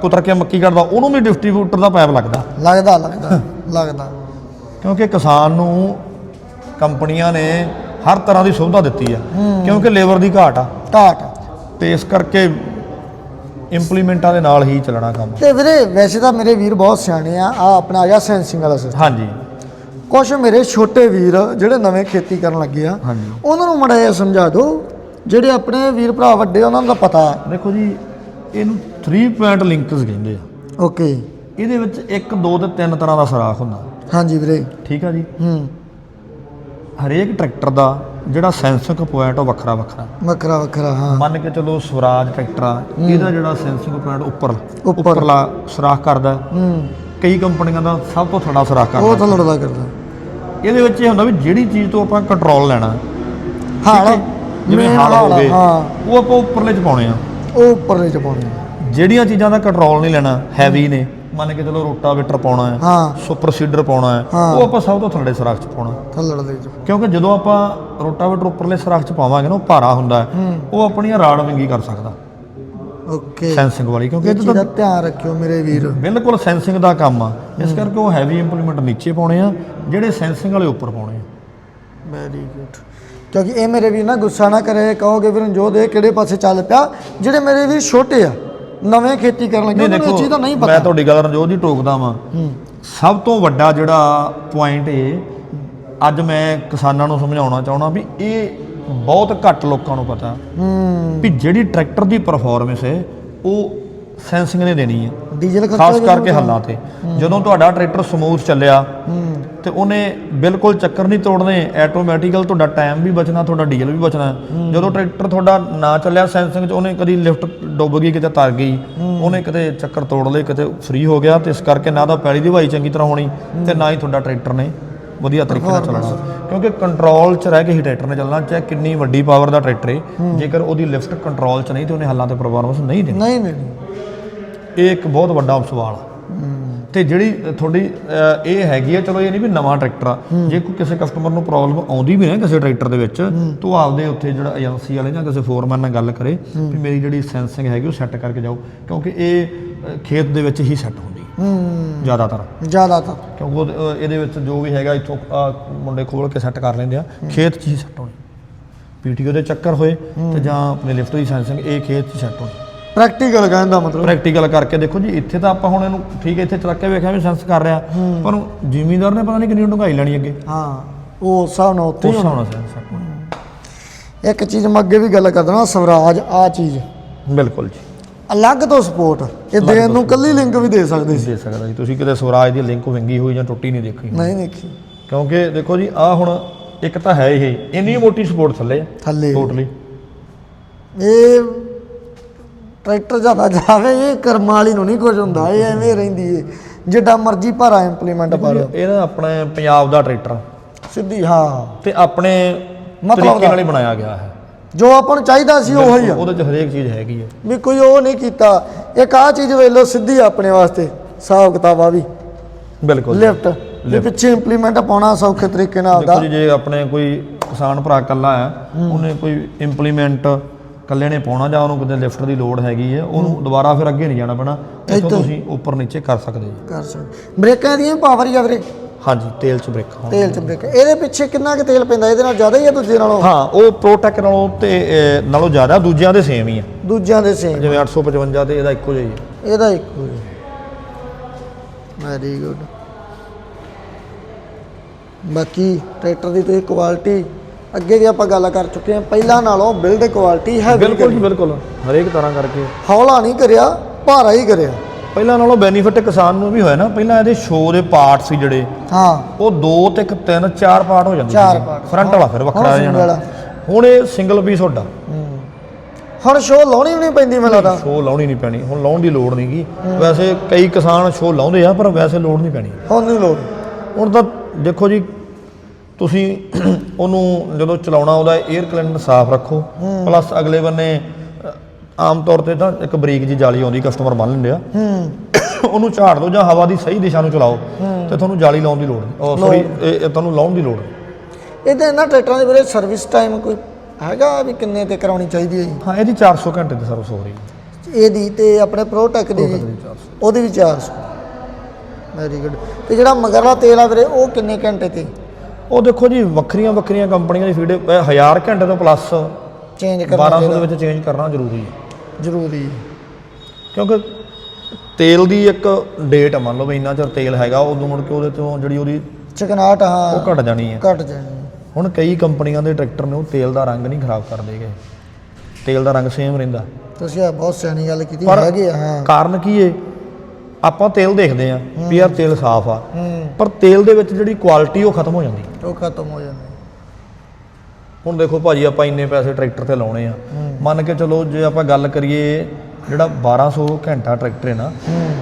ਕੁਤਰ ਕੇ ਮੱਕੀ ਕੱਢਦਾ ਉਹਨੂੰ ਵੀ ਡਿਸਟ੍ਰੀਬਿਊਟਰ ਦਾ ਪਾਈਪ ਲੱਗਦਾ। ਲੱਗਦਾ ਲੱਗਦਾ ਲੱਗਦਾ। ਕਿਉਂਕਿ ਕਿਸਾਨ ਨੂੰ ਕੰਪਨੀਆਂ ਨੇ ਹਰ ਤਰ੍ਹਾਂ ਦੀ ਸੁਵਿਧਾ ਦਿੱਤੀ ਆ। ਕਿਉਂਕਿ ਲੇਬਰ ਦੀ ਘਾਟ ਆ। ਘਾਟ ਤੇ ਇਸ ਕਰਕੇ ਇੰਪਲੀਮੈਂਟਾਂ ਦੇ ਨਾਲ ਹੀ ਚੱਲਣਾ ਕੰਮ। ਤੇ ਵੀਰੇ ਵੈਸੇ ਤਾਂ ਮੇਰੇ ਵੀਰ ਬਹੁਤ ਸਿਆਣੇ ਆ। ਆ ਆਪਣਾ ਆ ਗਿਆ ਸੈਂਸਿੰਗ ਵਾਲਾ ਸਿਸਟਮ ਹਾਂਜੀ। ਕੁਝ ਮੇਰੇ ਛੋਟੇ ਵੀਰ ਜਿਹੜੇ ਨਵੇਂ ਖੇਤੀ ਕਰਨ ਲੱਗੇ ਆ ਉਹਨਾਂ ਨੂੰ ਮੜਾ ਸਮਝਾ ਦਿਓ। ਜਿਹੜੇ ਆਪਣੇ ਵੀਰ ਭਰਾ ਵੱਡੇ ਉਹਨਾਂ ਨੂੰ ਤਾਂ ਪਤਾ ਦੇਖੋ ਜੀ ਇਹਨੂੰ 3 ਪੁਆਇੰਟ ਲਿੰਕਸ ਕਹਿੰਦੇ ਆ। ਓਕੇ। ਇਹਦੇ ਵਿੱਚ 1 2 ਤੇ 3 ਤਰ੍ਹਾਂ ਦਾ ਸਰਾਖ ਹੁੰਦਾ। ਹਾਂਜੀ ਵੀਰੇ। ਠੀਕ ਆ ਜੀ। ਹੂੰ। ਹਰੇਕ ਟਰੈਕਟਰ ਦਾ ਜਿਹੜਾ ਸੈਂਸਿੰਗ ਪੁਆਇੰਟ ਉਹ ਵੱਖਰਾ ਵੱਖਰਾ। ਵੱਖਰਾ ਵੱਖਰਾ ਹਾਂ। ਮੰਨ ਕੇ ਚਲੋ ਸਵਰਾਜ ਟਰੈਕਟਰ ਆ ਇਹਦਾ ਜਿਹੜਾ ਸੈਂਸਿੰਗ ਪੁਆਇੰਟ ਉੱਪਰ ਉੱਪਰ। ਉੱਪਰਲਾ ਸੁਰਾਖ ਕਰਦਾ। ਹੂੰ। ਕਈ ਕੰਪਨੀਆਂ ਦਾ ਸਭ ਤੋਂ ਥੋੜਾ ਸੁਰਾਖ ਉਹ ਕਰਦਾ ਤਾਂ ਲੜਦਾ ਕਰਦਾ। ਇਹਦੇ ਵਿੱਚ ਇਹ ਹੁੰਦਾ ਵੀ ਜਿਹੜੀ ਚੀਜ਼ ਤੋਂ ਆਪਾਂ ਕੰਟਰੋਲ ਲੈਣਾ ਹਾਲ ਜਿਵੇਂ ਹਲ ਹੋ ਗਏ ਹਾਂ। ਉਹ ਆਪਾਂ ਉੱਪਰਲੇ ਚ ਪਾਉਣੇ ਆ। ਉਹ ਉੱਪਰਲੇ ਚ ਪਾਉਣੇ ਆ। ਜਿਹੜੀਆਂ ਚੀਜ਼ਾਂ ਦਾ ਕੰਟਰੋਲ ਨਹੀਂ ਲੈਣਾ ਹੈਵੀ ਨੇ। ਮੰਨ ਕੇ ਚਲੋ ਰੋਟਾਵੇਟਰ ਪਾਉਣਾ ਹੈ ਹਾਂ। ਸੁਪਰ ਸੀਡਰ ਪਾਉਣਾ ਹੈ। ਉਹ ਆਪਾਂ ਸਭ ਤੋਂ ਥੱਲੇ ਸੁਰਾਖ ਚ ਪਾਉਣਾ। ਤਾਂ ਲੜਦੇ ਚ। ਕਿਉਂਕਿ ਜਦੋਂ ਆਪਾਂ ਰੋਟਾਵੇਟਰ ਉੱਪਰਲੇ ਸੁਰਾਖ ਚ ਪਾਵਾਂਗੇ ਨਾ ਉਹ ਭਾਰਾ ਹੁੰਦਾ ਹੈ ਉਹ ਆਪਣੀਆਂ ਰਾੜ ਵਿੰਗੀ ਕਰ ਸਕਦਾ। ਓਕੇ। ਸੈਂਸਿੰਗ ਵਾਲੀ ਕਿਉਂਕਿ ਇਹ ਦਾ ਧਿਆਨ ਰੱਖਿਓ ਮੇਰੇ ਵੀਰ। ਬਿਲਕੁਲ ਸੈਂਸਿੰਗ ਦਾ ਕੰਮ ਆ। ਇਸ ਕਰਕੇ ਉਹ ਹੈਵੀ ਇੰਪਲੀਮੈਂਟ ਨੀਚੇ ਪਾਉਣੇ ਆ ਜਿਹੜੇ ਸੈਂਸਿੰਗ ਵਾਲੇ ਉੱਪਰ ਪਾਉਣੇ ਆ। ਵੈਰੀ ਗੁੱਡ ਕਿਉਂਕਿ ਇਹ ਮੇਰੇ ਵੀਰ ਨਾ ਗੁੱਸਾ ਨਾ ਕਰੇ ਕਹੋਗੇ ਵੀਰ ਰਣਜੋਤ ਇਹ ਕਿਹੜੇ ਪਾਸੇ ਚੱਲ ਪਿਆ? ਜਿਹੜੇ ਮੇਰੇ ਵੀਰ ਛੋਟੇ ਆ। ਨਵੇਂ ਖੇਤੀ ਕਰਨ ਲੱਗੇ ਉਹਨਾਂ ਨੂੰ ਇਹ ਚੀਜ਼ ਦਾ ਨਹੀਂ ਮੈਂ ਪਤਾ। ਤੁਹਾਡੀ ਗੱਲ ਰਣਜੋਤ ਜੀ ਟੋਕਦਾ ਵਾਂ। ਸਭ ਤੋਂ ਵੱਡਾ ਜਿਹੜਾ ਪੁਆਇੰਟ ਇਹ ਅੱਜ ਮੈਂ ਕਿਸਾਨਾਂ ਨੂੰ ਸਮਝਾਉਣਾ ਚਾਹਣਾ ਵੀ ਇਹ ਬਹੁਤ ਘੱਟ ਲੋਕਾਂ ਨੂੰ ਪਤਾ ਵੀ ਜਿਹੜੀ ਟਰੈਕਟਰ ਦੀ ਪਰਫਾਰਮੈਂਸ ਹੈ ਉਹ ਸੈਂਸਿੰਗ ਨੇ ਦੇਣੀ ਹੈ। ਡੀਜ਼ਲ ਖਰਚਾ ਖਾਸ ਕਰਕੇ ਹੱਲਾਂ ਤੇ। ਜਦੋਂ ਤੁਹਾਡਾ ਟਰੈਕਟਰ ਸਮੂਥ ਚੱਲਿਆ ਤੇ ਉਹਨੇ ਬਿਲਕੁਲ ਚੱਕਰ ਨਹੀਂ ਤੋੜਨੇ ਆਟੋਮੈਟਿਕਲ ਤੁਹਾਡਾ ਟਾਈਮ ਵੀ ਬਚਣਾ ਤੁਹਾਡਾ ਡੀਜ਼ਲ ਵੀ ਬਚਣਾ। ਜਦੋਂ ਟਰੈਕਟਰ ਤੁਹਾਡਾ ਨਾ ਚੱਲਿਆ ਸੈਂਸਿੰਗ 'ਚ ਉਹਨੇ ਕਦੀ ਲਿਫਟ ਡੁੱਬ ਗਈ ਕਿਤੇ ਤਰ ਗਈ। ਉਹਨੇ ਕਿਤੇ ਚੱਕਰ ਤੋੜ ਲਏ ਕਿਤੇ ਫ੍ਰੀ ਹੋ ਗਿਆ। ਤੇ ਇਸ ਕਰਕੇ ਨਾ ਤਾਂ ਪੈਲੀ ਦੀ ਹਵਾਈ ਚੰਗੀ ਤਰ੍ਹਾਂ ਹੋਣੀ ਤੇ ਨਾ ਹੀ ਤੁਹਾਡਾ ਟਰੈਕਟਰ ਨੇ ਵਧੀਆ ਤਰੀਕੇ ਨਾਲ ਚੱਲਣਾ। ਕਿਉਂਕਿ ਕੰਟਰੋਲ 'ਚ ਰਹਿ ਕੇ ਹੀ ਟਰੈਕਟਰ ਨੇ ਚੱਲਣਾ ਚਾਹੇ ਕਿੰਨੀ ਵੱਡੀ ਪਾਵਰ ਦਾ ਟਰੈਕਟਰ ਹੈ। ਜੇਕਰ ਉਹਦੀ ਲਿਫਟ ਕੰਟਰੋਲ 'ਚ ਨਹੀਂ ਤੇ ਉਹਨੇ ਹੱਲਾਂ ਤੇ ਪਰਫਾਰਮੈਂਸ ਨਹੀਂ ਦੇਣੀ। ਨਹੀਂ ਨਹੀਂ ਇਹ ਇੱਕ ਬਹੁਤ ਵੱਡਾ ਸਵਾਲ ਤੇ ਜਿਹੜੀ ਤੁਹਾਡੀ ਇਹ ਹੈਗੀ ਆ ਚਲੋ ਇਹ ਨਹੀਂ ਵੀ ਨਵਾਂ ਟਰੈਕਟਰ ਆ। ਜੇ ਕੋਈ ਕਿਸੇ ਕਸਟਮਰ ਨੂੰ ਪ੍ਰੋਬਲਮ ਆਉਂਦੀ ਵੀ ਹੈ ਕਿਸੇ ਟਰੈਕਟਰ ਦੇ ਵਿੱਚ ਤਾਂ ਆਪਦੇ ਉੱਥੇ ਜਿਹੜਾ ਏਜੰਸੀ ਵਾਲੇ ਜਾਂ ਕਿਸੇ ਫੋਰਮੈਨ ਨਾਲ ਗੱਲ ਕਰੇ ਵੀ ਮੇਰੀ ਜਿਹੜੀ ਸੈਂਸਿੰਗ ਹੈਗੀ ਉਹ ਸੈੱਟ ਕਰਕੇ ਜਾਓ। ਕਿਉਂਕਿ ਇਹ ਖੇਤ ਦੇ ਵਿੱਚ ਹੀ ਸੈੱਟ ਹੁੰਦੀ ਹੈ। ਜ਼ਿਆਦਾਤਰ। ਜ਼ਿਆਦਾਤਰ। ਕਿਉਂਕਿ ਉਹ- ਇਹਦੇ ਵਿੱਚ ਜੋ ਵੀ ਹੈਗਾ ਇੱਥੋਂ ਆਹ ਮੁੰਡੇ ਖੋਲ ਕੇ ਸੈੱਟ ਕਰ ਲੈਂਦੇ ਆ। ਖੇਤ 'ਚ ਹੀ ਸੈੱਟ ਹੋਣੀ। ਪੀਟੀਓ ਦੇ ਚੱਕਰ ਹੋਏ ਤੇ ਜਾਂ ਆਪਣੇ ਲਿਫਟ ਦੀ ਸੈਂਸਿੰਗ ਇਹ ਖੇਤ 'ਚ ਸੈੱਟ ਹੋਣੀ। ਪ੍ਰੈਕਟੀਕਲ ਕਹਿੰਦਾ ਮਤਲਬ। ਪ੍ਰੈਕਟੀਕਲ ਕਰਕੇ ਦੇਖੋ ਜੀ ਇੱਥੇ ਤਾਂ ਆਪਾਂ ਹੁਣ ਇਹਨੂੰ ਠੀਕ ਹੈ ਇੱਥੇ ਚੱਕ ਕੇ ਵੇਖਿਆ ਵੀ ਸੈਂਸ ਕਰ ਰਿਹਾ। ਪਰ ਜ਼ਿਮੀਂਦਾਰ ਨੇ ਪਤਾ ਨਹੀਂ ਕਿੰਨੀ ਡੂੰਘਾਈ ਲੈਣੀ ਅੱਗੇ। ਹਾਂ ਉਹ ਹਿਸਾਬ ਨਾਲ ਉੱਥੇ ਉਸ ਹੀ ਨਾਲ ਸੈਂਸ ਹੋਣਾ। ਇੱਕ ਚੀਜ਼ ਮੈਂ ਅੱਗੇ ਵੀ ਗੱਲ ਕਰਦਾ ਨਾ ਸਵਰਾਜ ਆ ਚੀਜ਼। ਬਿਲਕੁਲ ਜੀ। ਅਲੱਗ ਤੋਂ ਸਪੋਰਟ ਇਹ ਦੇਣ ਨੂੰ ਕੱਲੀ ਲਿੰਕ ਵੀ ਦੇ ਸਕਦੇ ਸੀ। ਦੇ ਸਕਦਾ ਜੀ ਤੁਸੀਂ ਕਿਤੇ ਸਵਰਾਜ ਦੀ ਲਿੰਕ ਵਿੰਗੀ ਹੋਈ ਜਾਂ ਟੁੱਟੀ ਨਹੀਂ ਦੇਖੀ। ਨਹੀਂ ਦੇਖੀ। ਕਿਉਂਕਿ ਦੇਖੋ ਜੀ ਆ ਹੁਣ ਇੱਕ ਤਾਂ ਹੈ ਇਹ ਇੰਨੀ ਮੋਟੀ ਸਪੋਰਟ ਥੱਲੇ ਆ ਥੱਲੇ। ਟੋਟਲੀ ਇਹ ਟਰੈਕਟਰ ਜ਼ਿਆਦਾ ਜਾਵੇ ਇਹ ਕਰਮ ਵਾਲੀ ਨੂੰ ਨਹੀਂ ਕੁਝ ਹੁੰਦਾ ਇਹ ਐਵੇਂ ਰਹਿੰਦੀ ਏ। ਜਿੱਡਾ ਮਰਜ਼ੀ ਭਾਰਾ ਇੰਪਲੀਮੈਂਟ ਪਾ ਲਓ। ਇਹ ਨਾ ਆਪਣੇ ਪੰਜਾਬ ਦਾ ਟਰੈਕਟਰ ਸਿੱਧੀ ਹਾਂ। ਤੇ ਆਪਣੇ ਮਤਲਬ। ਨਾਲ ਹੀ ਬਣਾਇਆ ਗਿਆ ਹੈ। ਜੋ ਆਪਾਂ ਨੂੰ ਚਾਹੀਦਾ ਸੀ ਉਹ ਹੀ ਆ। ਉਹਦੇ ਚ ਹਰੇਕ ਚੀਜ਼ ਹੈਗੀ ਹੈ ਵੀ ਕੋਈ ਉਹ ਨਹੀਂ ਕੀਤਾ। ਇੱਕ ਆ ਚੀਜ਼ ਵੇਖ ਲਓ ਸਿੱਧੀ ਆਪਣੇ ਵਾਸਤੇ। ਹਿਸਾਬ ਕਿਤਾਬਾ ਵੀ। ਬਿਲਕੁਲ। ਲਿਫਟ। ਵੀ ਪਿੱਛੇ ਇੰਪਲੀਮੈਂਟ ਪਾਉਣਾ ਸੌਖੇ ਤਰੀਕੇ ਨਾਲ ਦੇਖੋ ਦਾ ਜੀ ਆਪਣੇ ਕੋਈ ਕਿਸਾਨ ਭਰਾ ਕੱਲਾ ਆ ਉਹਨੇ ਕੋਈ ਇੰਪਲੀਮੈਂਟ ਕੱਲੇ ਨੇ ਪਾਉਣਾ ਜਾਂ ਉਹਨੂੰ ਕਿਤੇ ਲਿਫਟ ਦੀ ਲੋੜ ਹੈਗੀ ਹੈ ਉਹਨੂੰ ਦੁਬਾਰਾ ਫਿਰ ਅੱਗੇ ਨਹੀਂ ਜਾਣਾ ਪੈਣਾ। ਇੱਥੋਂ ਤੁਸੀਂ ਉੱਪਰ ਨੀਚੇ ਕਰ ਸਕਦੇ ਜੀ। ਕਰ ਸਕਦੇ। ਬ੍ਰੇਕਾਂ ਦੀਆਂ ਪਾਵਰ ਹੀ ਆ ਵੀਰੇ। ਹਾਂਜੀ ਤੇਲ ਚ ਬ੍ਰੇਕ ਤੇਲ ਚ ਬ੍ਰੇਕ ਇਹਦੇ ਪਿੱਛੇ ਕਿੰਨਾ ਕੁ ਤੇਲ ਪੈਂਦਾ? ਇਹਦੇ ਨਾਲ ਜ਼ਿਆਦਾ ਹੀ ਆ ਦੂਜੇ ਨਾਲੋਂ? ਹਾਂ ਉਹ ਪ੍ਰੋਟੈਕ ਨਾਲੋਂ ਤੇ ਅਹ, ਨਾਲੋਂ ਜ਼ਿਆਦਾ ਦੂਜਿਆਂ ਦੇ ਸੇਮ ਹੀ ਆ। ਦੂਜਿਆਂ ਦੇ ਸੇਮ ਜਿਵੇਂ 855 ਤੇ ਇਹਦਾ ਇੱਕੋ ਜਿਹਾ ਹੀ ਹੈ ਇਹਦਾ ਇੱਕੋ ਹੀ ਵੈਰੀ ਗੁੱਡ ਬਾਕੀ ਟਰੈਕਟਰ ਦੀ ਤੁਸੀਂ ਕੁਆਲਿਟੀ ਅੱਗੇ ਵੀ ਆਪਾਂ ਗੱਲ ਕਰ ਚੁੱਕੇ ਹਾਂ। ਪਹਿਲਾਂ ਨਾਲੋਂ ਬਿਲਡ ਕੁਆਲਿਟੀ ਹੈ ਬਿਲਕੁਲ ਜੀ ਬਿਲਕੁਲ। ਹਰੇਕ ਤਰ੍ਹਾਂ ਕਰਕੇ। ਹੌਲਾ ਨਹੀਂ ਕਰਿਆ ਭਾਰਾ ਹੀ ਕਰਿਆ। ਪਹਿਲਾਂ ਨਾਲੋਂ ਬੈਨੀਫਿਟ ਕਿਸਾਨ ਨੂੰ ਵੀ ਹੋਇਆ ਨਾ ਪਹਿਲਾਂ ਇਹਦੇ ਸ਼ੋ ਦੇ ਪਾਰਟ ਸੀ ਜਿਹੜੇ ਹਾਂ। ਉਹ ਦੋ ਤੇ ਇੱਕ ਤਿੰਨ ਚਾਰ ਪਾਰਟ ਹੋ ਜਾਂਦੇ ਚਾਰ part। ਫਰੰਟ ਵਾਲਾ ਫਿਰ ਵੱਖਰਾ ਆ single ਜਾਣਾ ਵਾਲਾ। ਹੁਣ ਇਹ ਸਿੰਗਲ ਪੀਸ ਤੁਹਾਡਾ। ਹੁਣ ਸ਼ੋ ਲਾਉਣੀ ਵੀ ਨਹੀਂ ਪੈਂਦੀ ਮੈਨੂੰ ਲੱਗਦਾ। ਸ਼ੋ ਲਾਉਣੀ ਨਹੀਂ ਪੈਣੀ। ਹੁਣ ਲਾਉਣ ਦੀ ਲੋੜ ਨਹੀਂਗੀ ਵੈਸੇ ਕਈ ਕਿਸਾਨ ਸ਼ੋ ਲਾਉਂਦੇ ਆ ਪਰ ਵੈਸੇ ਲੋੜ ਨਹੀਂ ਪੈਣੀ। ਹੁਣ ਨਹੀਂ ਲੋੜ। ਹੁਣ ਤਾਂ ਦੇਖੋ ਜੀ ਤੁਸੀਂ ਉਹਨੂੰ ਜਦੋਂ ਚਲਾਉਣਾ ਉਹਦਾ 에ਅਰ ਕਲੈਂਡਰ ਸਾਫ਼ ਰੱਖੋ। ਪਲੱਸ ਅਗਲੇ ਬੰਨੇ ਆਮ ਤੌਰ ਤੇ ਤਾਂ ਇੱਕ ਬਰੀਕ ਜੀ ਜਾਲੀ ਆਉਂਦੀ ਕਸਟਮਰ ਬੰਨ ਲੈਂਦੇ ਆ। ਹੂੰ ਉਹਨੂੰ ਝਾੜ ਦਿਓ ਜਾਂ ਹਵਾ ਦੀ ਸਹੀ ਦਿਸ਼ਾ ਨੂੰ ਚਲਾਓ ਤੇ ਤੁਹਾਨੂੰ ਜਾਲੀ ਲਾਉਣ ਦੀ ਲੋੜ ਨਹੀਂ। ਉਹ ਸੌਰੀ ਇਹ ਤੁਹਾਨੂੰ ਲਾਉਣ ਦੀ ਲੋੜ ਇਹਦੇ ਇਹਨਾਂ ਟਰੈਕਟਰਾਂ ਦੇ ਵੀਰੇ ਸਰਵਿਸ ਟਾਈਮ ਕੋਈ ਹੈਗਾ ਵੀ ਕਿੰਨੇ ਤੇ ਕਰਾਉਣੀ ਚਾਹੀਦੀ ਹੈ ਜੀ? ਹਾਂ ਇਹਦੀ 400 ਘੰਟੇ ਦੀ ਸਰਵਿਸ ਹੋ ਰਹੀ ਹੈ। ਇਹਦੀ ਤੇ ਆਪਣੇ ਪ੍ਰੋਟੈਕ ਦੀ ਉਹਦੀ ਵੀ 400 ਵੈਰੀ ਗੁੱਡ ਤੇ ਜਿਹੜਾ ਮਗਰਲਾ ਤੇਲ ਆ ਵੀਰੇ ਉਹ ਕਿੰਨੇ ਘੰਟੇ ਤੇ? ਉਹ ਦੇਖੋ ਜੀ ਵੱਖਰੀਆਂ ਵੱਖਰੀਆਂ ਕੰਪਨੀਆਂ ਦੀ ਫੀਡ 1000 ਘੰਟੇ ਤੋਂ ਪਲੱਸ ਚੇਂਜ ਕਰਨਾ 1200 ਦੇ ਵਿੱਚ ਚੇਂਜ ਕਰਨਾ ਜ਼ਰੂਰੀ ਹੈ। ਜ਼ਰੂਰੀ ਕਿਉਂਕਿ ਤੇਲ ਦੀ ਇੱਕ ਡੇਟ ਮੰਨ ਲਓ ਵੀ ਇੰਨਾ ਚਿਰ ਤੇਲ ਹੈਗਾ ਉਦੋਂ ਮੁੜ ਕੇ ਉਹਦੇ ਤੋਂ ਜਿਹੜੀ ਉਹਦੀ ਚਕਨਾਟ ਹਾਂ। ਉਹ ਘਟ ਜਾਣੀ ਹੈ। ਘਟ ਜਾਣੀ ਹੈ। ਹੁਣ ਕਈ ਕੰਪਨੀਆਂ ਦੇ ਟਰੈਕਟਰ ਨੇ ਉਹ ਤੇਲ ਦਾ ਰੰਗ ਨਹੀਂ ਖਰਾਬ ਕਰਦੇਗੇ ਤੇਲ ਦਾ ਰੰਗ ਸੇਮ ਰਹਿੰਦਾ। ਤੁਸੀਂ ਆ ਬਹੁਤ ਸਿਆਣੀ ਗੱਲ ਕੀਤੀ ਪਰ- ਹੈਗੇ ਆ, ਹਾਂ। ਕਾਰਨ ਕੀ ਏ? ਆਪਾਂ ਤੇਲ ਦੇਖਦੇ ਆ ਵੀ ਯਾਰ ਤੇਲ ਸਾਫ਼ ਆ। ਹੂੰ। ਪਰ ਤੇਲ ਦੇ ਵਿੱਚ ਜਿਹੜੀ ਕੁਆਲਿਟੀ ਉਹ ਖਤਮ ਹੋ ਜਾਂਦੀ। ਉਹ ਖਤਮ ਹੋ ਜਾਂਦੇ। ਹੁਣ ਦੇਖੋ ਭਾਜੀ ਆਪਾਂ ਇੰਨੇ ਪੈਸੇ ਟਰੈਕਟਰ ਤੇ ਲਾਉਣੇ ਆ। ਮੰਨ ਕੇ ਚਲੋ ਜੇ ਆਪਾਂ ਗੱਲ ਕਰੀਏ ਜਿਹੜਾ 1200 ਘੰਟਾ ਟਰੈਕਟਰ ਹੈ ਨਾ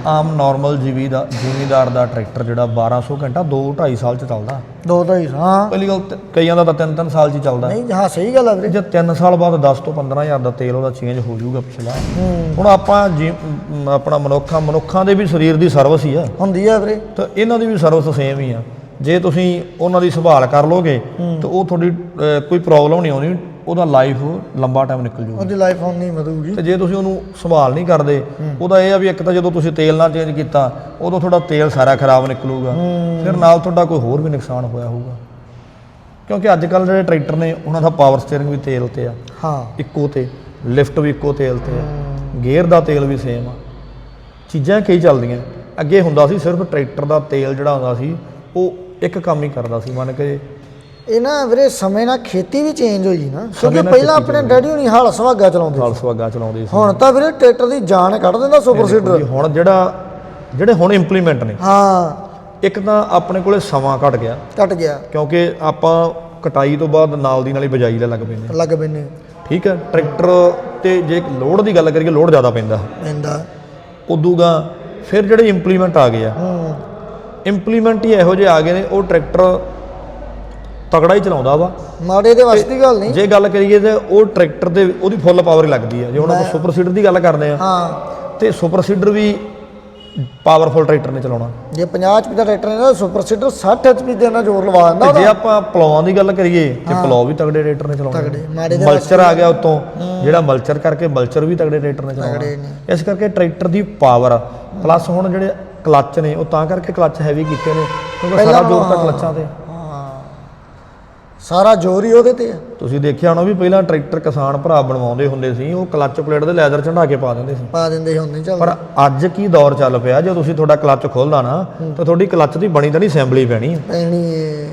ਆਮ ਨਾਰਮਲ ਜੀਵੀ ਦਾ ਜ਼ਿਮੀਦਾਰ ਦਾ ਟਰੈਕਟਰ ਜਿਹੜਾ 1200 ਘੰਟਾ 2 2.5 ਸਾਲ ਚ ਚੱਲਦਾ। ਦੋ ਢਾਈ ਹਾਂ। ਪਹਿਲੀ ਗੱਲ ਕਈਆਂ ਦਾ ਤਾਂ 3 3 ਸਾਲ ਚ ਹੀ ਚੱਲਦਾ। ਨਹੀਂ ਹਾਂ ਸਹੀ ਗੱਲ ਆ ਵੀਰੇ। ਜੇ 3 ਸਾਲ ਬਾਅਦ 10 ਤੋਂ 15000 ਦਾ ਤੇਲ ਉਹਦਾ ਚੇਂਜ ਹੋ ਜਾਊਗਾ ਪਿਛਲਾ। ਹੂੰ। ਹੁਣ ਆਪਾਂ ਆਪਣਾ ਮਨੁੱਖਾਂ ਮਨੁੱਖਾਂ ਦੇ ਵੀ ਸਰੀਰ ਦੀ ਸਰਵਿਸ ਹੀ ਆ। ਹੁੰਦੀ ਆ ਵੀਰੇ। ਤਾਂ ਇਹਨਾਂ ਦੀ ਵੀ ਸਰਵਿਸ ਸੇਮ ਹੀ ਆ। ਜੇ ਤੁਸੀਂ ਉਹਨਾਂ ਦੀ ਸੰਭਾਲ ਕਰ ਲੋਗੇ ਤਾਂ ਉਹ ਤੁਹਾਡੀ ਕੋਈ ਪ੍ਰੋਬਲਮ ਨਹੀਂ ਆਉਣੀ ਉਹਦਾ ਲਾਈਫ ਲੰਬਾ ਟਾਈਮ ਨਿਕਲ ਜਾਊਗਾ ਉਹਦੀ ਲਾਈਫ ਹੁਣ ਨਹੀਂ ਵਧੂਗੀ। ਤੇ ਜੇ ਤੁਸੀਂ ਉਹਨੂੰ ਸੰਭਾਲ ਨਹੀਂ ਕਰਦੇ ਉਹਦਾ ਇਹ ਆ ਵੀ ਇੱਕ ਤਾਂ ਜਦੋਂ ਤੁਸੀਂ ਤੇਲ ਨਾ ਚੇਂਜ ਕੀਤਾ ਉਦੋਂ ਤੁਹਾਡਾ ਤੇਲ ਸਾਰਾ ਖਰਾਬ ਨਿਕਲੂਗਾ। ਫਿਰ ਨਾਲ ਤੁਹਾਡਾ ਕੋਈ ਹੋਰ ਵੀ ਨੁਕਸਾਨ ਹੋਇਆ ਹੋਊਗਾ। ਕਿਉਂਕਿ ਅੱਜ ਕੱਲ ਜਿਹੜੇ ਟਰੈਕਟਰ ਨੇ ਉਹਨਾਂ ਦਾ ਪਾਵਰ ਸਟੀਅਰਿੰਗ ਵੀ ਤੇਲ ਤੇ ਆ। ਹਾਂ। ਇੱਕੋ ਤੇ ਲਿਫਟ ਵੀ ਇੱਕੋ ਤੇਲ ਤੇ ਆ। ਗੇਅਰ ਦਾ ਤੇਲ ਵੀ ਸੇਮ ਆ। ਚੀਜ਼ਾਂ ਕਈ ਚੱਲਦੀਆਂ। ਅੱਗੇ ਹੁੰਦਾ ਸੀ ਸਿਰਫ ਟਰੈਕਟਰ ਦਾ ਤੇਲ ਜਿਹੜਾ ਹੁੰਦਾ ਸੀ ਉਹ ਇੱਕ ਕੰਮ ਹੀ ਕਰਦਾ ਸੀ ਮੰਨ ਕੇ ਇਹ ਨਾ ਵੀਰੇ ਸਮੇਂ ਨਾਲ ਖੇਤੀ ਵੀ ਚੇਂਜ ਹੋਈ ਨਾ ਕਿਉਂਕਿ ਨਾਲ ਪਹਿਲਾਂ ਆਪਣੇ ਡੈਡੀ ਹੁਣੀ ਹਲ ਸੁਹਾਗਾ ਚਲਾਉਂਦੇ ਹਲ ਸੁਹਾਗਾ ਚਲਾਉਂਦੇ ਸੀ। ਹੁਣ ਤਾਂ ਵੀਰੇ ਟਰੈਕਟਰ ਦੀ ਜਾਨ ਕੱਢ ਦਿੰਦਾ ਸੁਪਰ ਸੀਡਰ। ਜੀ ਹੁਣ ਜਿਹੜਾ ਜਿਹੜੇ ਹੁਣ ਇੰਪਲੀਮੈਂਟ ਨੇ। ਹਾਂ। ਇੱਕ ਤਾਂ ਆਪਣੇ ਕੋਲੇ ਸਮਾਂ ਘਟ ਗਿਆ। ਕੱਟ ਗਿਆ। ਕਿਉਂਕਿ ਆਪਾਂ ਕਟਾਈ ਤੋਂ ਬਾਅਦ ਨਾਲ ਦੀ ਨਾਲ ਹੀ ਬਜਾਈ ਲੈ ਲੱਗ ਪੈਂਦੇ। ਲੱਗ ਪੈਨੇ ਠੀਕ ਹੈ ਟਰੈਕਟਰ ਤੇ ਜੇ ਲੋਡ ਦੀ ਗੱਲ ਕਰੀਏ ਲੋਡ ਜ਼ਿਆਦਾ ਪੈਂਦਾ। ਪੈਂਦਾ। ਉਦੂਗਾ ਫਿਰ ਜਿਹੜੇ ਇੰਪਲੀਮੈਂਟ ਆ ਗਏ ਆ। ਹੂੰ। ਇੰਪਲੀਮੈਂਟ ਹੀ ਇਹੋ ਜਿਹੇ ਆ ਗਏ ਨੇ ਉਹ ਟਰੈਕਟਰ ਤਗੜਾ ਹੀ ਚਲਾਉਂਦਾ ਵਾ। ਮਾੜੇ ਦੇ ਵਸ ਦੀ ਗੱਲ ਨਹੀਂ। ਜੇ ਗੱਲ ਕਰੀਏ ਤੇ ਉਹ ਟਰੈਕਟਰ ਦੇ ਉਹਦੀ ਫੁੱਲ ਪਾਵਰ ਹੀ ਲੱਗਦੀ ਆ। ਜੇ ਹੁਣ ਆਪਾਂ ਸੁਪਰ ਸੀਡਰ ਦੀ ਗੱਲ ਕਰਦੇ ਆ ਹਾਂ। ਤੇ ਸੁਪਰ ਸੀਡਰ ਵੀ ਪਾਵਰਫੁਲ ਟਰੈਕਟਰ ਨੇ ਚਲਾਉਣਾ। ਜੇ 50 HP ਦਾ ਟਰੈਕਟਰ ਨਾ ਸੁਪਰ ਸੀਡਰ 60 HP ਦੇ ਨਾਲ ਜ਼ੋਰ ਲਵਾ ਦਿੰਦਾ ਜੇ ਆਪਾਂ ਪਲੌਆਂ ਦੀ ਗੱਲ ਕਰੀਏ ਤੇ ਪਲੌ ਵੀ ਤਗੜੇ ਟਰੈਕਟਰ ਨੇ ਚਲਾਉਣੇ ਤਗੜੇ, ਮਾੜੇ ਦੇ ਮਲਚਰ ਆ ਗਿਆ ਉਤੋਂ। ਜਿਹੜਾ ਮਲਚਰ ਕਰਕੇ ਮਲਚਰ ਵੀ ਤਗੜੇ ਟਰੈਕਟਰ ਨੇ ਚਲਾਉਣਾ। ਇਸ ਕਰਕੇ ਟਰੈਕਟਰ ਦੀ ਪਾਵਰ ਪਲੱਸ ਹੁਣ ਜਿਹੜੇ ਕਲੱਚ ਨੇ ਉਹ ਤਾਂ ਕਰਕੇ ਕਲੱਚ ਹੈਵੀ ਕੀਤੇ ਨੇ ਕਿਉਂਕਿ ਸਾਰਾ ਜ਼ੋਰ ਤਾਂ ਕਲੱਚਾਂ ਤੇ। ਹਾਂ। ਸਾਰਾ ਜ਼ੋਰ ਹੀ ਉਹਦੇ ਤੇ ਆ। ਤੁਸੀਂ ਦੇਖਿਆ ਹੋਣਾ ਵੀ ਪਹਿਲਾਂ ਟਰੈਕਟਰ ਕਿਸਾਨ ਭਰਾ ਬਣਵਾਉਂਦੇ ਹੁੰਦੇ ਸੀ ਉਹ ਕਲੱਚ ਪਲੇਟ ਦੇ ਲੈਦਰ ਚੜਾ ਕੇ ਪਾ ਦਿੰਦੇ ਸੀ। ਪਾ ਦਿੰਦੇ ਨਹੀਂ ਚੱਲ ਪਰ ਅੱਜ ਕੀ ਦੌਰ ਚੱਲ ਪਿਆ ਜੇ ਤੁਸੀਂ ਤੁਹਾਡਾ ਕਲੱਚ ਖੋਲਦਾ ਨਾ ਤਾਂ ਤੁਹਾਡੀ ਕਲੱਚ ਦੀ ਬਣੀ ਤਾਂ ਨਹੀਂ ਅਸੈਂਬਲੀ ਪੈਣੀ। ਪੈਣੀ ਏ।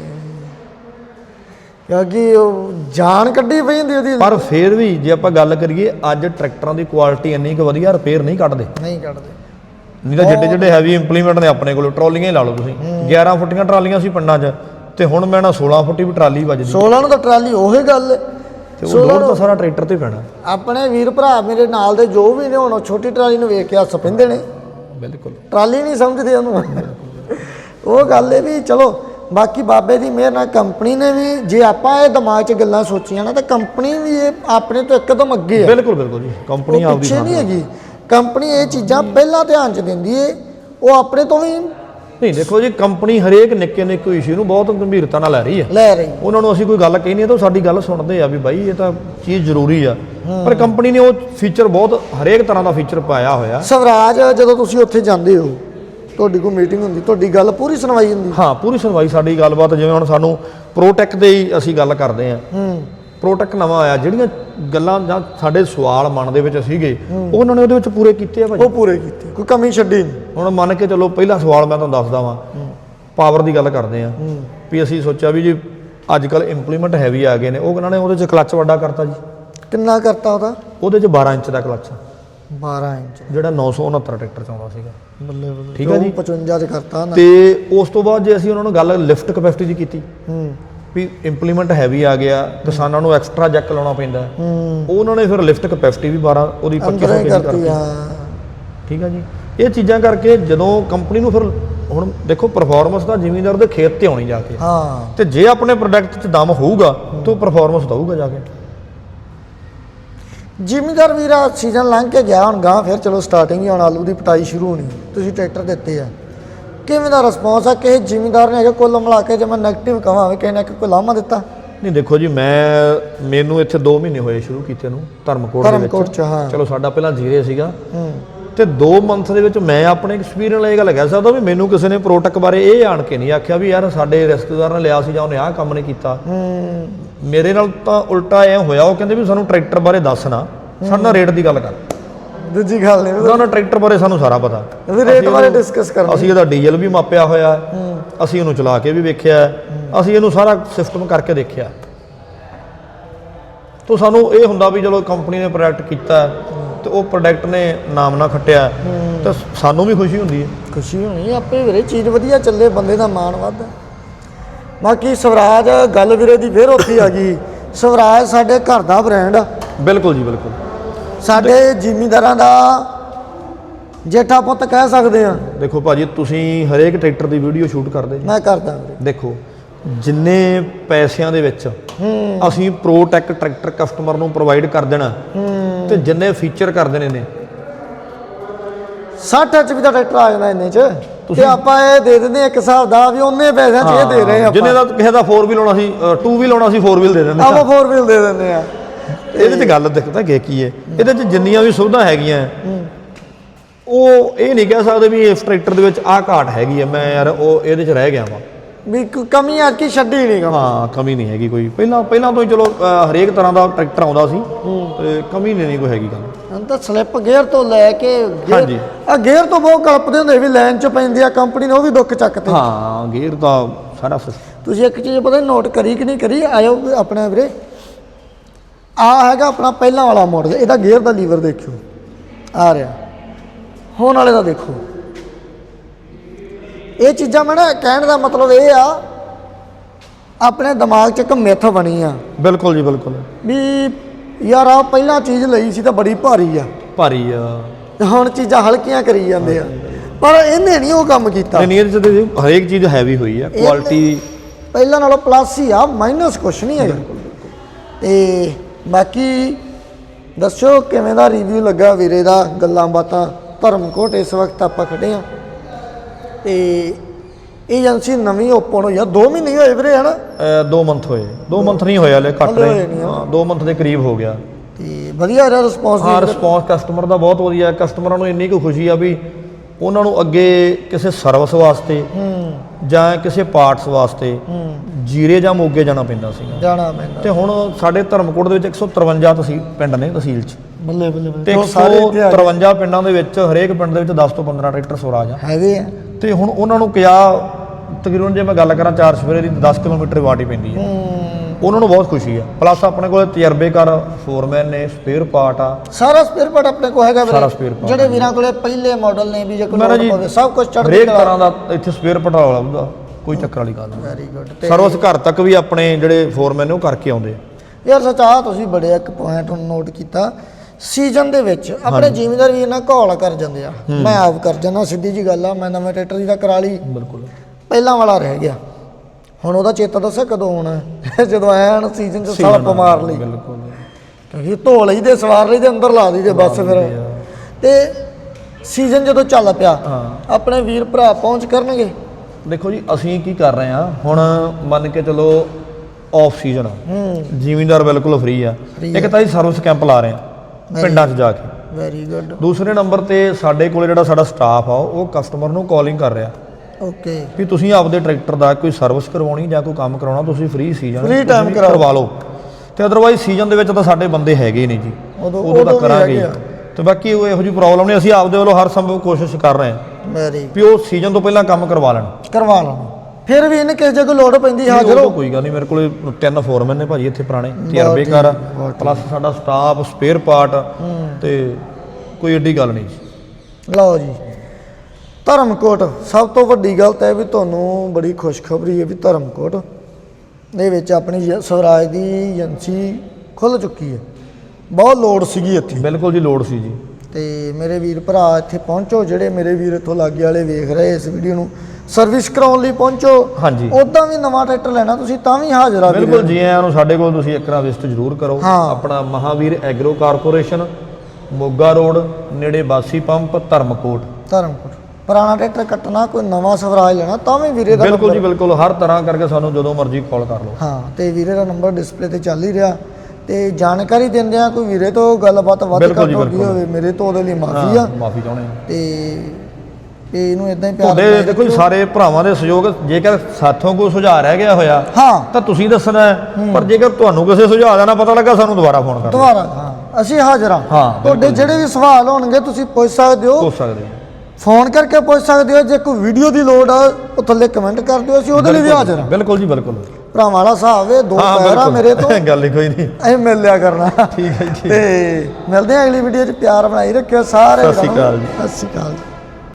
ਕਿਉਂਕਿ ਉਹ ਜਾਨ ਕੱਢੀ ਪਈ ਹੁੰਦੀ ਉਹਦੀ। ਪਰ ਫਿਰ ਵੀ ਜੇ ਆਪਾਂ ਗੱਲ ਕਰੀਏ ਅੱਜ ਟਰੈਕਟਰਾਂ ਦੀ ਕੁਆਲਿਟੀ ਇੰਨੀ ਕੁ ਵਧੀਆ ਰਿਪੇਅਰ ਨਹੀਂ ਕੱਢਦੇ। ਨਹੀਂ ਕੱਢਦੇ। ਨਹੀਂ ਤਾਂ ਜਿੱਡੇ ਜਿੱਡੇ ਹੈਵੀ ਇੰਪਲੀਮੈਂਟ ਨੇ ਆਪਣੇ ਕੋਲ ਟਰਾਲੀਆਂ ਹੀ ਲਾ ਲਓ ਤੁਸੀਂ। 11 ਫੁੱਟੀਆਂ ਟਰਾਲੀਆਂ ਸੀ ਪਿੰਡਾਂ 'ਚ ਤੇ ਹੁਣ ਮੈਂ ਨਾ 16 ਫੁੱਟੀ ਵੀ ਟਰਾਲੀ ਵੱਜਦੀ। 16 ਨੂੰ ਤਾਂ ਟਰਾਲੀ ਉਹੀ ਗੱਲ ਏ। ਤੇ ਉਹ ਲੋਡ ਤਾਂ ਸਾਰਾ ਟਰੈਕਟਰ ਤੇ ਪੈਣਾ। ਆਪਣੇ ਵੀਰ ਭਰਾ ਮੇਰੇ ਨਾਲ ਦੇ ਜੋ ਵੀ ਨੇ ਹੁਣ ਉਹ ਛੋਟੀ ਟਰਾਲੀ ਨੂੰ ਵੇਖ ਕੇ ਹੱਸ ਪੈਂਦੇ ਨੇ। ਬਿਲਕੁਲ। ਟਰਾਲੀ ਨਹੀਂ ਸਮਝਦੇ ਉਹਨੂੰ। ਉਹ ਗੱਲ ਇਹ ਵੀ ਚਲੋ ਬਾਕੀ ਬਾਬੇ ਦੀ ਮਿਹਰ ਨਾਲ ਕੰਪਨੀ ਨੇ ਵੀ ਜੇ ਆਪਾਂ ਇਹ ਦਿਮਾਗ 'ਚ ਗੱਲਾਂ ਸੋਚੀਆਂ ਨਾ ਤਾਂ ਕੰਪਨੀ ਵੀ ਇਹ ਆਪਣੇ ਤੋਂ ਇੱਕਦਮ ਅੱਗੇ ਹੈ ਬਿਲਕੁਲ ਬਿਲਕੁਲ ਜੀ। ਕੰਪਨੀ ਆਪਦੀ ਨਹੀਂ ਹੈਗੀ। ਕੰਪਨੀ ਇਹ ਚੀਜ਼ਾਂ ਪਹਿਲਾਂ ਧਿਆਨ 'ਚ ਦਿੰਦੀ ਏ ਉਹ ਆਪਣੇ ਤੋਂ ਵੀ ਨਹੀਂ ਦੇਖੋ ਜੀ ਕੰਪਨੀ ਹਰੇਕ ਨਿੱਕੇ ਨਿੱਕੇ ਇਸ਼ੂ ਨੂੰ ਬਹੁਤ ਗੰਭੀਰਤਾ ਨਾਲ ਲੈ ਰਹੀ ਹੈ। ਲੈ ਰਹੀ ਉਹਨਾਂ ਨੂੰ ਅਸੀਂ ਕੋਈ ਗੱਲ ਕਹਿਨੀ ਹੈ ਤਾਂ ਉਹ ਸਾਡੀ ਗੱਲ ਸੁਣਦੇ ਆ ਵੀ ਬਾਈ ਇਹ ਤਾਂ ਚੀਜ਼ ਜ਼ਰੂਰੀ ਆ। ਪਰ ਕੰਪਨੀ ਨੇ ਉਹ ਫੀਚਰ ਬਹੁਤ ਹਰੇਕ ਤਰ੍ਹਾਂ ਦਾ ਫੀਚਰ ਪਾਇਆ ਹੋਇਆ। ਸਵਰਾਜ ਜਦੋਂ ਤੁਸੀਂ ਉੱਥੇ ਜਾਂਦੇ ਹੋ ਤੁਹਾਡੀ ਕੋਈ ਮੀਟਿੰਗ ਹੁੰਦੀ ਤੁਹਾਡੀ ਗੱਲ ਪੂਰੀ ਸੁਣਵਾਈ ਹੁੰਦੀ? ਹਾਂ ਪੂਰੀ ਸੁਣਵਾਈ ਸਾਡੀ ਗੱਲਬਾਤ ਜਿਵੇਂ ਹੁਣ ਸਾਨੂੰ ਪ੍ਰੋਟੈਕ ਦੇ ਹੀ ਅਸੀਂ ਗੱਲ ਕਰਦੇ ਆ। ਹੂੰ ਪ੍ਰੋਟੈਕ ਨਵਾਂ ਆਇਆ ਜਿਹੜੀਆਂ ਗੱਲਾਂ ਜਾਂ ਸਾਡੇ ਸਵਾਲ ਮਨ ਦੇ ਵਿੱਚ ਸੀਗੇ ਉਹ ਉਹਨਾਂ ਨੇ ਉਹਦੇ ਵਿੱਚ ਪੂਰੇ ਕੀਤੇ ਆ ਭਾਜੀ? ਉਹ ਪੂਰੇ ਕੀਤੇ ਕੋਈ ਕਮੀ ਛੱਡੀ ਨਹੀਂ। ਹੁਣ ਮੰਨ ਕੇ ਚੱਲੋ ਪਹਿਲਾ ਸਵਾਲ ਮੈਂ ਤੁਹਾਨੂੰ ਦੱਸਦਾ ਵਾਂ ਪਾਵਰ ਦੀ ਗੱਲ ਕਰਦੇ ਆ। ਵੀ ਅਸੀਂ ਸੋਚਿਆ ਵੀ ਜੀ ਅੱਜ ਕੱਲ ਇੰਪਲੀਮੈਂਟ ਹੈਵੀ ਆ ਗਏ ਨੇ ਉਹ ਉਹਨਾਂ ਨੇ ਉਹਦੇ 'ਚ ਕਲੱਚ ਵੱਡਾ ਕਰਤਾ ਜੀ? ਕਿੰਨਾ ਕਰਤਾ ਉਹਦਾ? ਉਹਦੇ 'ਚ 12 ਇੰਚ ਦਾ ਕਲੱਚ 12 ਇੰਚ ਜਿਹੜਾ 969 ਟਰੈਕਟਰ ਚ ਆਉਂਦਾ ਸੀਗਾ। ਬੱਲੇ ਬੱਲੇ ਠੀਕ ਹੈ ਜੀ। 55 ਚ ਕਰਤਾ ਨਾ। ਤੇ ਉਸ ਤੋਂ ਬਾਅਦ ਜੇ ਅਸੀਂ ਉਹਨਾਂ ਨੂੰ ਗੱਲ ਲਿਫਟ ਕਪੈਸਿਟੀ ਦੀ ਕੀਤੀ ਹੂੰ। ਵੀ ਇੰਪਲੀਮੈਂਟ ਹੈਵੀ ਆ ਗਿਆ ਕਿਸਾਨਾਂ ਨੂੰ ਐਕਸਟਰਾ ਜੈਕ ਲਾਉਣਾ ਪੈਂਦਾ। ਉਹਨਾਂ ਨੇ ਫਿਰ ਲਿਫਟ ਕਪੈਸਿਟੀ ਵੀ 12 ਉਹਦੀ 25 ਅੰਦਰ ਹੀ ਦੀ ਕਰਤੀ ਠੀਕ ਆ ਜੀ। ਇਹ ਚੀਜ਼ਾਂ ਕਰਕੇ ਜਦੋਂ ਕੰਪਨੀ ਨੂੰ ਫਿਰ ਹੁਣ ਦੇਖੋ ਪਰਫਾਰਮੈਂਸ ਤਾਂ ਜ਼ਿਮੀਂਦਾਰ ਦੇ ਖੇਤ ਤੇ ਆਉਣੀ ਜਾ ਕੇ। ਹਾਂ। ਤੇ ਜੇ ਆਪਣੇ ਪ੍ਰੋਡਕਟ 'ਚ ਦਮ ਹੋਊਗਾ ਤਾਂ ਪਰਫਾਰਮੈਂਸ ਦਊਗਾ ਜਾ ਕੇ। ਜ਼ਿਮੀਦਾਰ ਵੀਰਾ ਸੀਜ਼ਨ ਲੰਘ ਕੇ ਗਿਆ ਹੁਣ ਗਾਂ ਫਿਰ ਚਲੋ ਸਟਾਰਟਿੰਗ ਹੀ ਹੁਣ ਆਲੂ ਦੀ ਪਟਾਈ ਸ਼ੁਰੂ ਹੋਣੀ। ਤੁਸੀਂ ਟਰੈਕਟਰ ਦਿੱਤੇ ਆ। ਕਿਵੇਂ ਦਾ ਰਿਸਪੌਂਸ ਆ? ਕਿ ਜ਼ਿਮੀਦਾਰ ਨੇ ਹੈਗਾ ਕੁੱਲ ਮਿਲਾ ਕੇ ਜੇ ਮੈਂ 네ਗੇਟਿਵ ਕਹਾਂ ਵੀ ਕਿਸੇ ਨੇ ਕੋਈ ਲਾਮਾ ਦਿੱਤਾ? ਨਹੀਂ ਦੇਖੋ ਜੀ ਮੈਂ ਮੈਨੂੰ ਇੱਥੇ 2 ਮਹੀਨੇ ਹੋਏ ਸ਼ੁਰੂ ਕੀਤੇ ਨੂੰ ਧਰਮਕੋਟ ਦੇ ਧਰਮਕੋਟ ਵਿੱਚ। ਹਾਂ। ਚਲੋ ਸਾਡਾ ਪਹਿਲਾਂ ਜ਼ੀਰੇ ਸੀਗਾ। ਹੂੰ। ਤੇ 2 ਮੰਥ ਦੇ ਵਿੱਚ ਮੈਂ ਆਪਣੇ ਐਕਸਪੀਰੀਅੰਸ ਨਾਲ ਇਹ ਗੱਲ ਕਹਿ ਸਕਦਾ ਵੀ ਮੈਨੂੰ ਕਿਸੇ ਨੇ ਪ੍ਰੋਟੈਕ ਬਾਰੇ ਇਹ ਆਣ ਕੇ ਨਹੀਂ ਆਖਿਆ ਵੀ ਯਾਰ ਸਾਡੇ ਰਿਸ਼ਤੇਦਾਰ ਨੇ ਲਿਆ ਸੀ ਜਾਂ ਉਹਨੇ ਆਹ ਕੰਮ ਨਹੀਂ ਕੀਤਾ। ਹੂੰ। ਮੇਰੇ ਨਾਲ ਤਾਂ ਉਲਟਾ ਐ ਹੋਇਆ ਉਹ ਕਹਿੰਦੇ ਵੀ ਸਾਨੂੰ ਟਰੈਕਟਰ ਬਾਰੇ ਦੱਸ ਨਾ ਸਾਡੇ ਨਾਲ ਰੇਟ ਦੀ ਗੱਲ ਕਰ। ਦੂਜੀ ਗੱਲ ਨਹੀਂ ਉਹਨਾਂ ਟਰੈਕਟਰ ਬਾਰੇ ਸਾਨੂੰ ਸਾਰਾ ਪਤਾ। ਵੀ ਰੇਟ ਬਾਰੇ ਡਿਸਕਸ ਕਰਨਾ ਅਸੀਂ ਇਹਦਾ ਡੀਜ਼ਲ ਵੀ ਮਾਪਿਆ ਹੋਇਆ ਹੈ। ਅਸੀਂ ਇਹਨੂੰ ਚਲਾ ਕੇ ਵੀ ਵੇਖਿਆ। ਅਸੀਂ ਇਹਨੂੰ ਸਾਰਾ ਸਿਸਟਮ ਕਰਕੇ ਦੇਖਿਆ। ਤੋਂ ਸਾਨੂੰ ਇਹ ਹੁੰਦਾ ਵੀ ਚਲੋ ਕੰਪਨੀ ਨੇ ਪ੍ਰੋਡਕਟ ਕੀਤਾ ਤੇ ਉਹ ਪ੍ਰੋਡਕਟ ਨੇ ਨਾਮ ਨਾ ਖੱਟਿਆ ਤਾਂ ਸਾਨੂੰ ਵੀ ਖੁਸ਼ੀ ਹੁੰਦੀ ਹੈ। ਖੁਸ਼ੀ ਹੋਣੀ ਆਪੇ ਵੀਰੇ ਚੀਜ਼ ਵਧੀਆ ਚੱਲੇ ਬੰਦੇ ਦਾ ਮਾਣ ਵੱਧਦਾ। ਬਾਕੀ ਸਵਰਾਜ ਗੱਲ ਵੀਰੇ ਦੀ ਫੇਰ ਉੱਥੇ ਆ ਗਈ। ਸਵਰਾਜ ਸਾਡੇ ਘਰ ਦਾ ਬ੍ਰਾਂਡ ਆ। ਬਿਲਕੁਲ ਜੀ ਬਿਲਕੁਲ। ਸਾਡੇ ਜ਼ਿਮੀਂਦਾਰਾਂ ਦਾ ਜੇਠਾ ਪੁੱਤ ਕਹਿ ਸਕਦੇ ਆ। ਦੇਖੋ ਭਾਜੀ ਤੁਸੀਂ ਹਰੇਕ ਟਰੈਕਟਰ ਦੀ ਵੀਡੀਓ ਸ਼ੂਟ ਕਰਦੇ ਜੀ। ਮੈਂ ਕਰਦਾ ਦੇਖੋ ਜਿੰਨੇ ਪੈਸਿਆਂ ਦੇ ਵਿੱਚ ਅਸੀਂ ਪ੍ਰੋਟੈਕ ਟਰੈਕਟਰ ਕਸਟਮਰ ਨੂੰ ਪ੍ਰੋਵਾਈਡ ਕਰ ਦੇਣਾ ਤੇ ਜਿੰਨੇ ਫੀਚਰ ਕਰ ਦੇਣੇ ਨੇ। 60 ਐਚਪੀ ਦਾ ਟਰੈਕਟਰ ਆ ਜਾਂਦਾ ਇੰਨੇ ਚ। ਤੇ ਆਪਾਂ ਇਹ ਦੇ ਦਿੰਦੇ ਇੱਕ ਹਿਸਾਬ ਦਾ ਵੀ ਉਹਨੇ ਪੈਸਿਆਂ 'ਚ ਇਹ ਦੇ ਰਹੇ ਆ ਜਿੰਨੇ ਦਾ ਕਿਸੇ ਦਾ 4 ਵੀਲ ਲਾਉਣਾ ਸੀ 2 ਵੀਲ ਲਾਉਣਾ ਸੀ 4 ਵੀਲ ਦੇ ਦਿੰਦੇ ਆਪਾਂ 4 ਵੀਲ ਦੇ ਦਿੰਦੇ ਆ। ਇਹਦੇ 'ਚ ਗੱਲ ਦਿਖਦਾ ਕਿ ਕੀ ਹੈ। ਇਹਦੇ 'ਚ ਜਿੰਨੀਆਂ ਵੀ ਸੁਵਿਧਾ ਹੈਗੀਆਂ ਉਹ ਇਹ ਨਹੀਂ ਕਹਿ ਸਕਦੇ ਵੀ ਇਸ ਟਰੈਕਟਰ ਦੇ ਵਿੱਚ ਆਹ ਘਾਟ ਹੈਗੀ ਹੈ। ਮੈਂ ਯਾਰ ਉਹ ਇਹਦੇ 'ਚ ਰਹਿ ਗਿਆ ਵਾਂ। ਵੀ ਕਮੀ ਆ ਕੀ ਛੱਡੀ ਨਹੀਂ ਕੰਮ ਹਾਂ ਕਮੀ ਨਹੀਂ ਹੈਗੀ ਕੋਈ। ਪਹਿਲਾਂ ਪਹਿਲਾਂ ਤੋਂ ਹੀ ਚਲੋ ਹਰੇਕ ਤਰ੍ਹਾਂ ਦਾ ਟਰੈਕਟਰ ਆਉਂਦਾ ਸੀ। ਤੇ ਕਮੀ ਨਹੀਂ ਕੋਈ ਹੈਗੀ ਗੱਲ। ਹੁਣ ਤਾਂ ਸਲਿੱਪ ਗੇਅਰ ਤੋਂ ਲੈ ਕੇ ਹਾਂਜੀ। ਆ ਗੇਅਰ ਤੋਂ ਬਹੁਤ ਕਲਪਦੇ ਹੁੰਦੇ ਵੀ ਲਾਈਨ 'ਚ ਪੈਂਦੀ ਆ ਕੰਪਨੀ ਨੇ ਉਹ ਵੀ ਦੁੱਖ ਚੱਕਤੇ ਹਾਂ ਗੇਅਰ ਦਾ ਸਾਰਾ ਤੁਸੀਂ ਇੱਕ ਚੀਜ਼ ਪਤਾ ਨੋਟ ਕਰੀ ਕਿ ਨਹੀਂ ਕਰੀ? ਆਇਓ ਆਪਣਾ ਵੀਰੇ। ਆ ਹੈਗਾ ਆਪਣਾ ਪਹਿਲਾਂ ਵਾਲਾ ਮਾਡਲ ਇਹਦਾ ਗੇਅਰ ਦਾ ਲੀਵਰ ਦੇਖਿਓ। ਆ ਰਿਹਾ। ਹੁਣ ਵਾਲੇ ਦਾ ਦੇਖੋ। ਇਹ ਚੀਜ਼ਾਂ ਮੈਂ ਨਾ ਕਹਿਣ ਦਾ ਮਤਲਬ ਇਹ ਆ ਆਪਣੇ ਦਿਮਾਗ 'ਚ ਇੱਕ ਮਿੱਥ ਬਣੀ ਆ। ਬਿਲਕੁਲ ਜੀ ਬਿਲਕੁਲ। ਵੀ ਯਾਰ ਆ ਪਹਿਲਾਂ ਚੀਜ਼ ਲਈ ਸੀ ਤਾਂ ਬੜੀ ਭਾਰੀ ਆ। ਭਾਰੀ ਆ। ਤੇ ਹੁਣ ਚੀਜ਼ਾਂ ਹਲਕੀਆਂ ਕਰੀ ਜਾਂਦੇ ਆ। ਪਰ ਇਹਨੇ ਨਹੀਂ ਉਹ ਕੰਮ ਕੀਤਾ। ਨਹੀਂ ਇਹਦੇ 'ਚ ਤੇ ਹਰੇਕ ਚੀਜ਼ ਹੈਵੀ ਹੋਈ ਹੈ ਕੁਆਲਿਟੀ ਪਹਿਲਾਂ ਨਾਲੋਂ ਪਲੱਸ ਹੀ ਆ ਮਾਈਨਸ ਕੁਛ ਨਹੀਂ ਹੈਗਾ ਤੇ ਬਾਕੀ ਦੱਸੋ ਕਿਵੇਂ ਦਾ ਰਿਵਿਊ ਲੱਗਾ ਵੀਰੇ ਦਾ ਗੱਲਾਂ ਬਾਤਾਂ? ਧਰਮਕੋਟ ਇਸ ਵਕਤ ਆਪਾਂ ਖੜੇ ਆ ਤੇ ਇਹ ਏਜੰਸੀ ਨਵੀਂ ਓਪਨ ਹੋਈ ਆ। 2 ਮਹੀਨੇ ਹੋਏ ਵੀਰੇ ਹਨਾ? 2 ਮੰਥ ਹੋਏ। 2 ਮੰਥ ਨਹੀਂ ਹੋਇਆ ਹਲੇ ਘੱਟ ਰਹੇ ਹਾਂ 2 ਮੰਥ ਦੇ ਕਰੀਬ ਹੋ ਗਿਆ। ਤੇ ਵਧੀਆ ਰਿਹਾ ਰਿਸਪੌਂਸ ਹਾਂ ਰਿਸਪੌਂਸ ਕਸਟਮਰ ਦਾ ਬਹੁਤ ਵਧੀਆ। ਹੈ ਕਸਟਮਰਾਂ ਨੂੰ ਇੰਨੀ ਕੁ ਖੁਸ਼ੀ ਆ ਵੀ ਉਹਨਾਂ ਨੂੰ ਅੱਗੇ ਕਿਸੇ ਸਰਵਿਸ ਵਾਸਤੇ ਹੂੰ। ਜਾਂ ਕਿਸੇ ਪਾਰਟਸ ਵਾਸਤੇ ਹੂੰ। ਜੀਰੇ ਜਾਂ ਮੋਗੇ ਜਾਣਾ ਪੈਂਦਾ ਸੀਗਾ। ਜਾਣਾ ਪੈਂਦਾ। ਤੇ ਹੁਣ ਸਾਡੇ ਧਰਮਕੋਟ ਦੇ ਵਿੱਚ 153 ਤਹਿਸੀਲ ਪਿੰਡ ਨੇ ਤਹਿਸੀਲ 'ਚ। ਬੱਲੇ ਬੱਲੇ ਤੇ ਬੱਲੇ ਉਹ ਸਾਰੇ ਇੱਥੇ ਆ ਗਏ। 153 ਪਿੰਡਾਂ ਦੇ ਵਿੱਚ ਹਰੇਕ ਪਿੰਡ ਦੇ ਵਿੱਚ 10 ਤੋਂ 15 ਟਰੈਕਟਰ ਸਵਰਾਜ ਆ। ਹੈਗੇ ਆ। ਤੇ ਹੁਣ ਉਹਨਾਂ ਨੂੰ ਕਿਹਾ ਤਕਰੀਬਨ ਜੇ ਮੈਂ ਗੱਲ ਕਰਾਂ ਚਾਰ ਸਵੇਰੇ ਦੀ 10 ਕਿਲੋਮੀਟਰ ਵਾਟੀ ਪੈਂਦੀ ਹੂੰ। ਉਹਨਾਂ ਨੂੰ ਬਹੁਤ ਖੁਸ਼ੀ ਆ। ਪਲੱਸ ਆਪਣੇ ਕੋਲ ਤਜਰਬੇਕਾਰ ਫੋਰਮੈਨ ਨੇ ਸਪੇਅਰ ਪਾਰਟ ਆ। ਸਾਰਾ ਸਪੇਅਰ ਪਾਰਟ ਆਪਣੇ ਕੋਲ ਹੈਗਾ ਵੀਰੇ। ਸਾਰਾ spare part ਜਿਹੜੇ ਵੀਰਾਂ ਕੋਲੇ ਪਹਿਲੇ ਮਾਡਲ ਨੇ ਵੀ ਜੇ ਕੋਈ ਮੈਂ ਨਾ ਲੋਡ ਜੀ ਪਵੇ ਸਭ ਕੁਝ ਚੜ੍ਹਦੀ ਹਰੇਕ ਕਲਾ। ਤਰ੍ਹਾਂ ਦਾ ਇੱਥੇ ਸਪੇਅਰ ਪਟਾਲ ਆਉਂਦਾ ਕੋਈ ਚੱਕਰ ਵਾਲੀ ਗੱਲ ਨਹੀਂ। ਵੈਰੀ ਗੁੱਡ ਤੇ ਸਰਵਿਸ ਘਰ ਤੱਕ ਵੀ ਆਪਣੇ ਜਿਹੜੇ ਫੋਰਮੈਨ ਨੇ ਉਹ ਕਰਕੇ ਆਉਂਦੇ ਆ। ਯਾਰ ਸੱਚ ਤੁਸੀਂ ਬੜੇ ਇੱਕ ਪੁਆਇੰਟ ਨੋਟ ਕੀਤਾ। ਸੀਜ਼ਨ ਦੇ ਵਿੱਚ ਆਪਣੇ ਜ਼ਿਮੀਂਦਾਰ ਵੀ ਇਹਨਾਂ ਘੋਲ ਕਰ ਜਾਂਦੇ ਆ। ਮੈਂ ਆਪ ਕਰ ਜਾਂਦਾ ਸਿੱਧੀ ਜੀ ਗੱਲ ਆ ਮੈਂ ਨਵੇਂ ਟਰੈਕਟਰ ਦੀ ਤਾਂ ਕਰਾ ਲਈ। ਬਿਲਕੁਲ। ਪਹਿਲਾਂ ਵਾਲਾ ਰਹਿ ਗਿਆ। ਹੁਣ ਉਹਦਾ ਚੇਤਾ ਦੱਸਿਆ ਕਦੋਂ ਆਉਣਾ? ਹੈ? ਜਦੋਂ ਐਨ ਸੀਜ਼ਨ ਚ ਸਲਪ ਮਾਰ ਲਈ। ਬਿਲਕੁਲ। ਕਿਉਂਕਿ ਧੋ ਲਈ ਦੇ ਸਵਾਰ ਲਈ ਦੇ ਅੰਦਰ ਲਾ ਦੀ ਦੇ ਬਸ ਫਿਰ। ਤੇ ਸੀਜ਼ਨ ਜਦੋਂ ਚੱਲ ਪਿਆ ਆਪਣੇ ਵੀਰ ਭਰਾ ਪਹੁੰਚ ਕਰਨਗੇ? ਦੇਖੋ ਜੀ ਅਸੀਂ ਕੀ ਕਰ ਰਹੇ ਆ ਹੁਣ ਮੰਨ ਕੇ ਚਲੋ ਆਫ ਸੀਜ਼ਨ ਆ। ਹੂੰ। ਜ਼ਿਮੀਂਦਾਰ ਬਿਲਕੁਲ ਫ੍ਰੀ ਆ। ਇੱਕ ਤਾਂ ਅਸੀਂ ਸਰਵਿਸ ਕੈਂਪ ਲਾ ਰਹੇ ਆ ਪਿੰਡਾਂ 'ਚ ਜਾ ਕੇ। ਵੈਰੀ ਗੁੱਡ ਦੂਸਰੇ ਨੰਬਰ ਤੇ ਸਾਡੇ ਕੋਲੇ ਜਿਹੜਾ ਸਾਡਾ ਸਟਾਫ ਆ ਉਹ ਕਸਟਮਰ ਨੂੰ ਕਾਲਿੰਗ ਕਰ ਰਿਹਾ। ਓਕੇ ਵੀ ਤੁਸੀਂ ਆਪਦੇ ਟਰੈਕਟਰ ਦਾ ਕੋਈ ਸਰਵਿਸ ਕਰਵਾਉਣੀ ਜਾਂ ਕੋਈ ਕੰਮ ਕਰਾਉਣਾ ਤੁਸੀਂ ਫ੍ਰੀ ਸੀਜ਼ਨ Free time ਕਰਾਓ। ਕਰਵਾ ਲਓ। ਤੇ ਅਦਰਵਾਈਜ਼ ਸੀਜ਼ਨ ਦੇ ਵਿੱਚ ਤਾਂ ਸਾਡੇ ਬੰਦੇ ਹੈਗੇ ਨਹੀਂ ਜੀ। ਉਦੋਂ- ਉਦੋਂ ਤਾਂ ਉਦੋਂ ਵੀ ਕਰਾਂਗੇ। ਹੀ। ਹੈਗੇ ਆ। ਤੇ ਬਾਕੀ ਉਹ ਇਹੋ ਜਿਹੀ ਪ੍ਰੋਬਲਮ ਨਹੀਂ ਅਸੀਂ ਆਪਦੇ ਵੱਲੋਂ ਹਰ ਸੰਭਵ ਕੋਸ਼ਿਸ਼ ਕਰ ਰਹੇ ਹਾਂ ਵੈਰੀ ਵੀ ਉਹ ਸੀਜ਼ਨ ਤੋਂ ਪਹਿਲਾਂ ਕੰਮ ਕਰਵਾ ਲੈਣ। ਕਰਵਾ ਲਓ ਫਿਰ ਵੀ ਇਹਨੇ ਕਿਸੇ ਜਗ੍ਹਾ ਲੋੜ ਪੈਂਦੀ ਹਾਜ਼ਰ ਹੋ। ਤਾਂ ਕੋਈ ਗੱਲ ਨਹੀਂ ਮੇਰੇ ਕੋਲੇ ਤਿੰਨ ਫੋਰਮੈਨ ਨੇ ਭਾਜੀ ਇੱਥੇ ਪੁਰਾਣੇ ਤਜਰਬੇਕਾਰ ਪਲੱਸ ਸਾਡਾ ਸਟਾਫ ਸਪੇਅਰ ਪਾਰਟ ਤੇ ਕੋਈ ਏਡੀ ਗੱਲ ਨਹੀਂ ਜੀ। ਲਓ ਜੀ। ਧਰਮਕੋਟ ਸਭ ਤੋਂ ਵੱਡੀ ਗੱਲ ਤਾਂ ਇਹ ਵੀ ਤੁਹਾਨੂੰ ਬੜੀ ਖੁਸ਼ਖਬਰੀ ਹੈ ਵੀ ਧਰਮਕੋਟ ਦੇ ਵਿੱਚ ਆਪਣੀ ਸਵਰਾਜ ਦੀ ਏਜੰਸੀ ਖੁੱਲ ਚੁੱਕੀ ਹੈ। ਬਹੁਤ ਲੋੜ ਸੀਗੀ ਇੱਥੇ। ਬਿਲਕੁਲ ਜੀ ਲੋੜ ਸੀ ਜੀ। ਤੇ ਮੇਰੇ ਵੀਰ ਭਰਾ ਇੱਥੇ ਪਹੁੰਚੋ ਜਿਹੜੇ ਮੇਰੇ ਵੀਰ ਇੱਥੋਂ ਲਾਗੇ ਵਾਲੇ ਵੇਖ ਰਹੇ ਇਸ ਵੀਡੀਓ ਨੂੰ। ਸਰਵਿਸ ਕਰਾਉਣ ਲਈ ਪਹੁੰਚੋ। ਹਾਂਜੀ। ਉਦਾਂ ਵੀ ਨਵਾਂ ਟਰੈਕਟਰ ਲੈਣਾ ਤੁਸੀਂ ਤਾਂ ਵੀ ਹਾਜ਼ਰ ਆ। ਬਿਲਕੁਲ ਜੀ ਆਇਆਂ ਨੂੰ ਸਾਡੇ ਕੋਲ ਤੁਸੀਂ ਇੱਕ ਵਾਰ ਵਿਜ਼ਿਟ ਜ਼ਰੂਰ ਕਰੋ। ਆਪਣਾ Mahavir agro corporation Moga road ਨੇੜੇ ਬਾਸੀ ਪੰਪ ਧਰਮਕੋਟ। ਧਰਮਕੋਟ। ਪੁਰਾਣਾ ਟਰੈਕਟਰ ਕੱਟਣਾ ਕੋਈ ਨਵਾਂ ਸਵਰਾਜ ਲੈਣਾ ਤਾਂ ਵੀ ਵੀਰੇ ਦਾ ਬਿਲਕੁਲ ਜੀ ਬਿਲਕੁਲ ਹਰ ਤਰ੍ਹਾਂ ਕਰਕੇ ਸਾਨੂੰ ਜਦੋਂ ਮਰਜ਼ੀ ਕਾਲ ਕਰ ਲਓ। ਹਾਂ ਤੇ ਵੀਰੇ ਦਾ ਨੰਬਰ ਡਿਸਪਲੇ ਤੇ ਚੱਲ ਹੀ ਰਿਹਾ। ਤੇ ਜਾਣਕਾਰੀ ਦਿੰਦੇ ਆ ਕੋਈ ਵੀਰੇ ਤੋਂ ਗੱਲਬਾਤ ਵੱਧ ਘੱਟ ਹੋ ਗਈ। ਹੋਵੇ ਮੇਰੇ ਤੋਂ ਉਹਦੇ ਲਈ ਮਾਫੀ ਆ। ਮਾਫੀ ਚਾਹੁੰਦੇ ਤੇ ਤੇ ਇਹਨੂੰ ਇਦਾਂ ਹੀ ਪਿਆਰ ਬਣਾਈ ਦੇਖੋ ਜੀ। ਸਾਰੇ ਭਰਾਵਾਂ ਦੇ ਸਹਿਯੋਗ ਜੇਕਰ ਸਾਥੋਂ ਕੋਈ ਸੁਝਾਅ ਰਹਿ ਗਿਆ ਹੋਇਆ ਹਾਂ। ਤਾਂ ਤੁਸੀਂ ਦੱਸਣਾ ਪਰ ਜੇਕਰ ਤੁਹਾਨੂੰ ਕਿਸੇ ਸੁਝਾਅ ਦਾ ਨਾ ਪਤਾ ਲੱਗਾ ਸਾਨੂੰ ਦੁਬਾਰਾ ਫੋਨ ਕਰਨਾ। ਦੁਬਾਰਾ ਹਾਂ ਅਸੀਂ ਹਾਜ਼ਰ ਹਾਂ, ਤੁਹਾਡੇ ਜਿਹੜੇ ਵੀ ਸਵਾਲ ਹੋਣਗੇ ਤੁਸੀਂ ਪੁੱਛ ਸਕਦੇ ਹੋ। ਪੁੱਛ ਸਕਦੇ ਹੋ। ਫੋਨ ਕਰਕੇ ਪੁੱਛ ਸਕਦੇ ਹੋ ਜੇ ਕੋਈ ਵੀਡੀਓ ਦੀ ਲੋੜ ਆ ਉਹ ਥੱਲੇ ਕਮੈਂਟ ਕਰ ਦਿਓ ਅਸੀਂ ਉਹਦੇ ਲਈ ਵੀ ਹਾਜ਼ਰ ਹਾਂ ਬਿਲਕੁਲ ਜੀ ਬਿਲਕੁਲ। ਭਰਾਵਾਂ ਵਾਲਾ ਹਿਸਾਬ ਹੈ ਦੋ ਹਾਂ ਪੈਰਾ ਮੇਰੇ ਤੋਂ। ਗੱਲ ਹੀ ਕੋਈ ਨਹੀਂ। ਅਸੀਂ ਮਿਲ ਲਿਆ ਕਰਨਾ। ਠੀਕ ਹੈ ਜੀ। ਤੇ ਮਿਲਦੇ ਹਾਂ ਅਗਲੀ ਵੀਡੀਓ 'ਚ ਪਿਆਰ ਬਣਾਈ ਰੱਖਿਓ ਸਾਰੇ ਸਤਿ ਸ਼੍ਰੀ। ਅਕਾਲ ਜੀ। ਸਤਿ ਸ਼੍ਰੀ ਅਕਾਲ ਜੀ।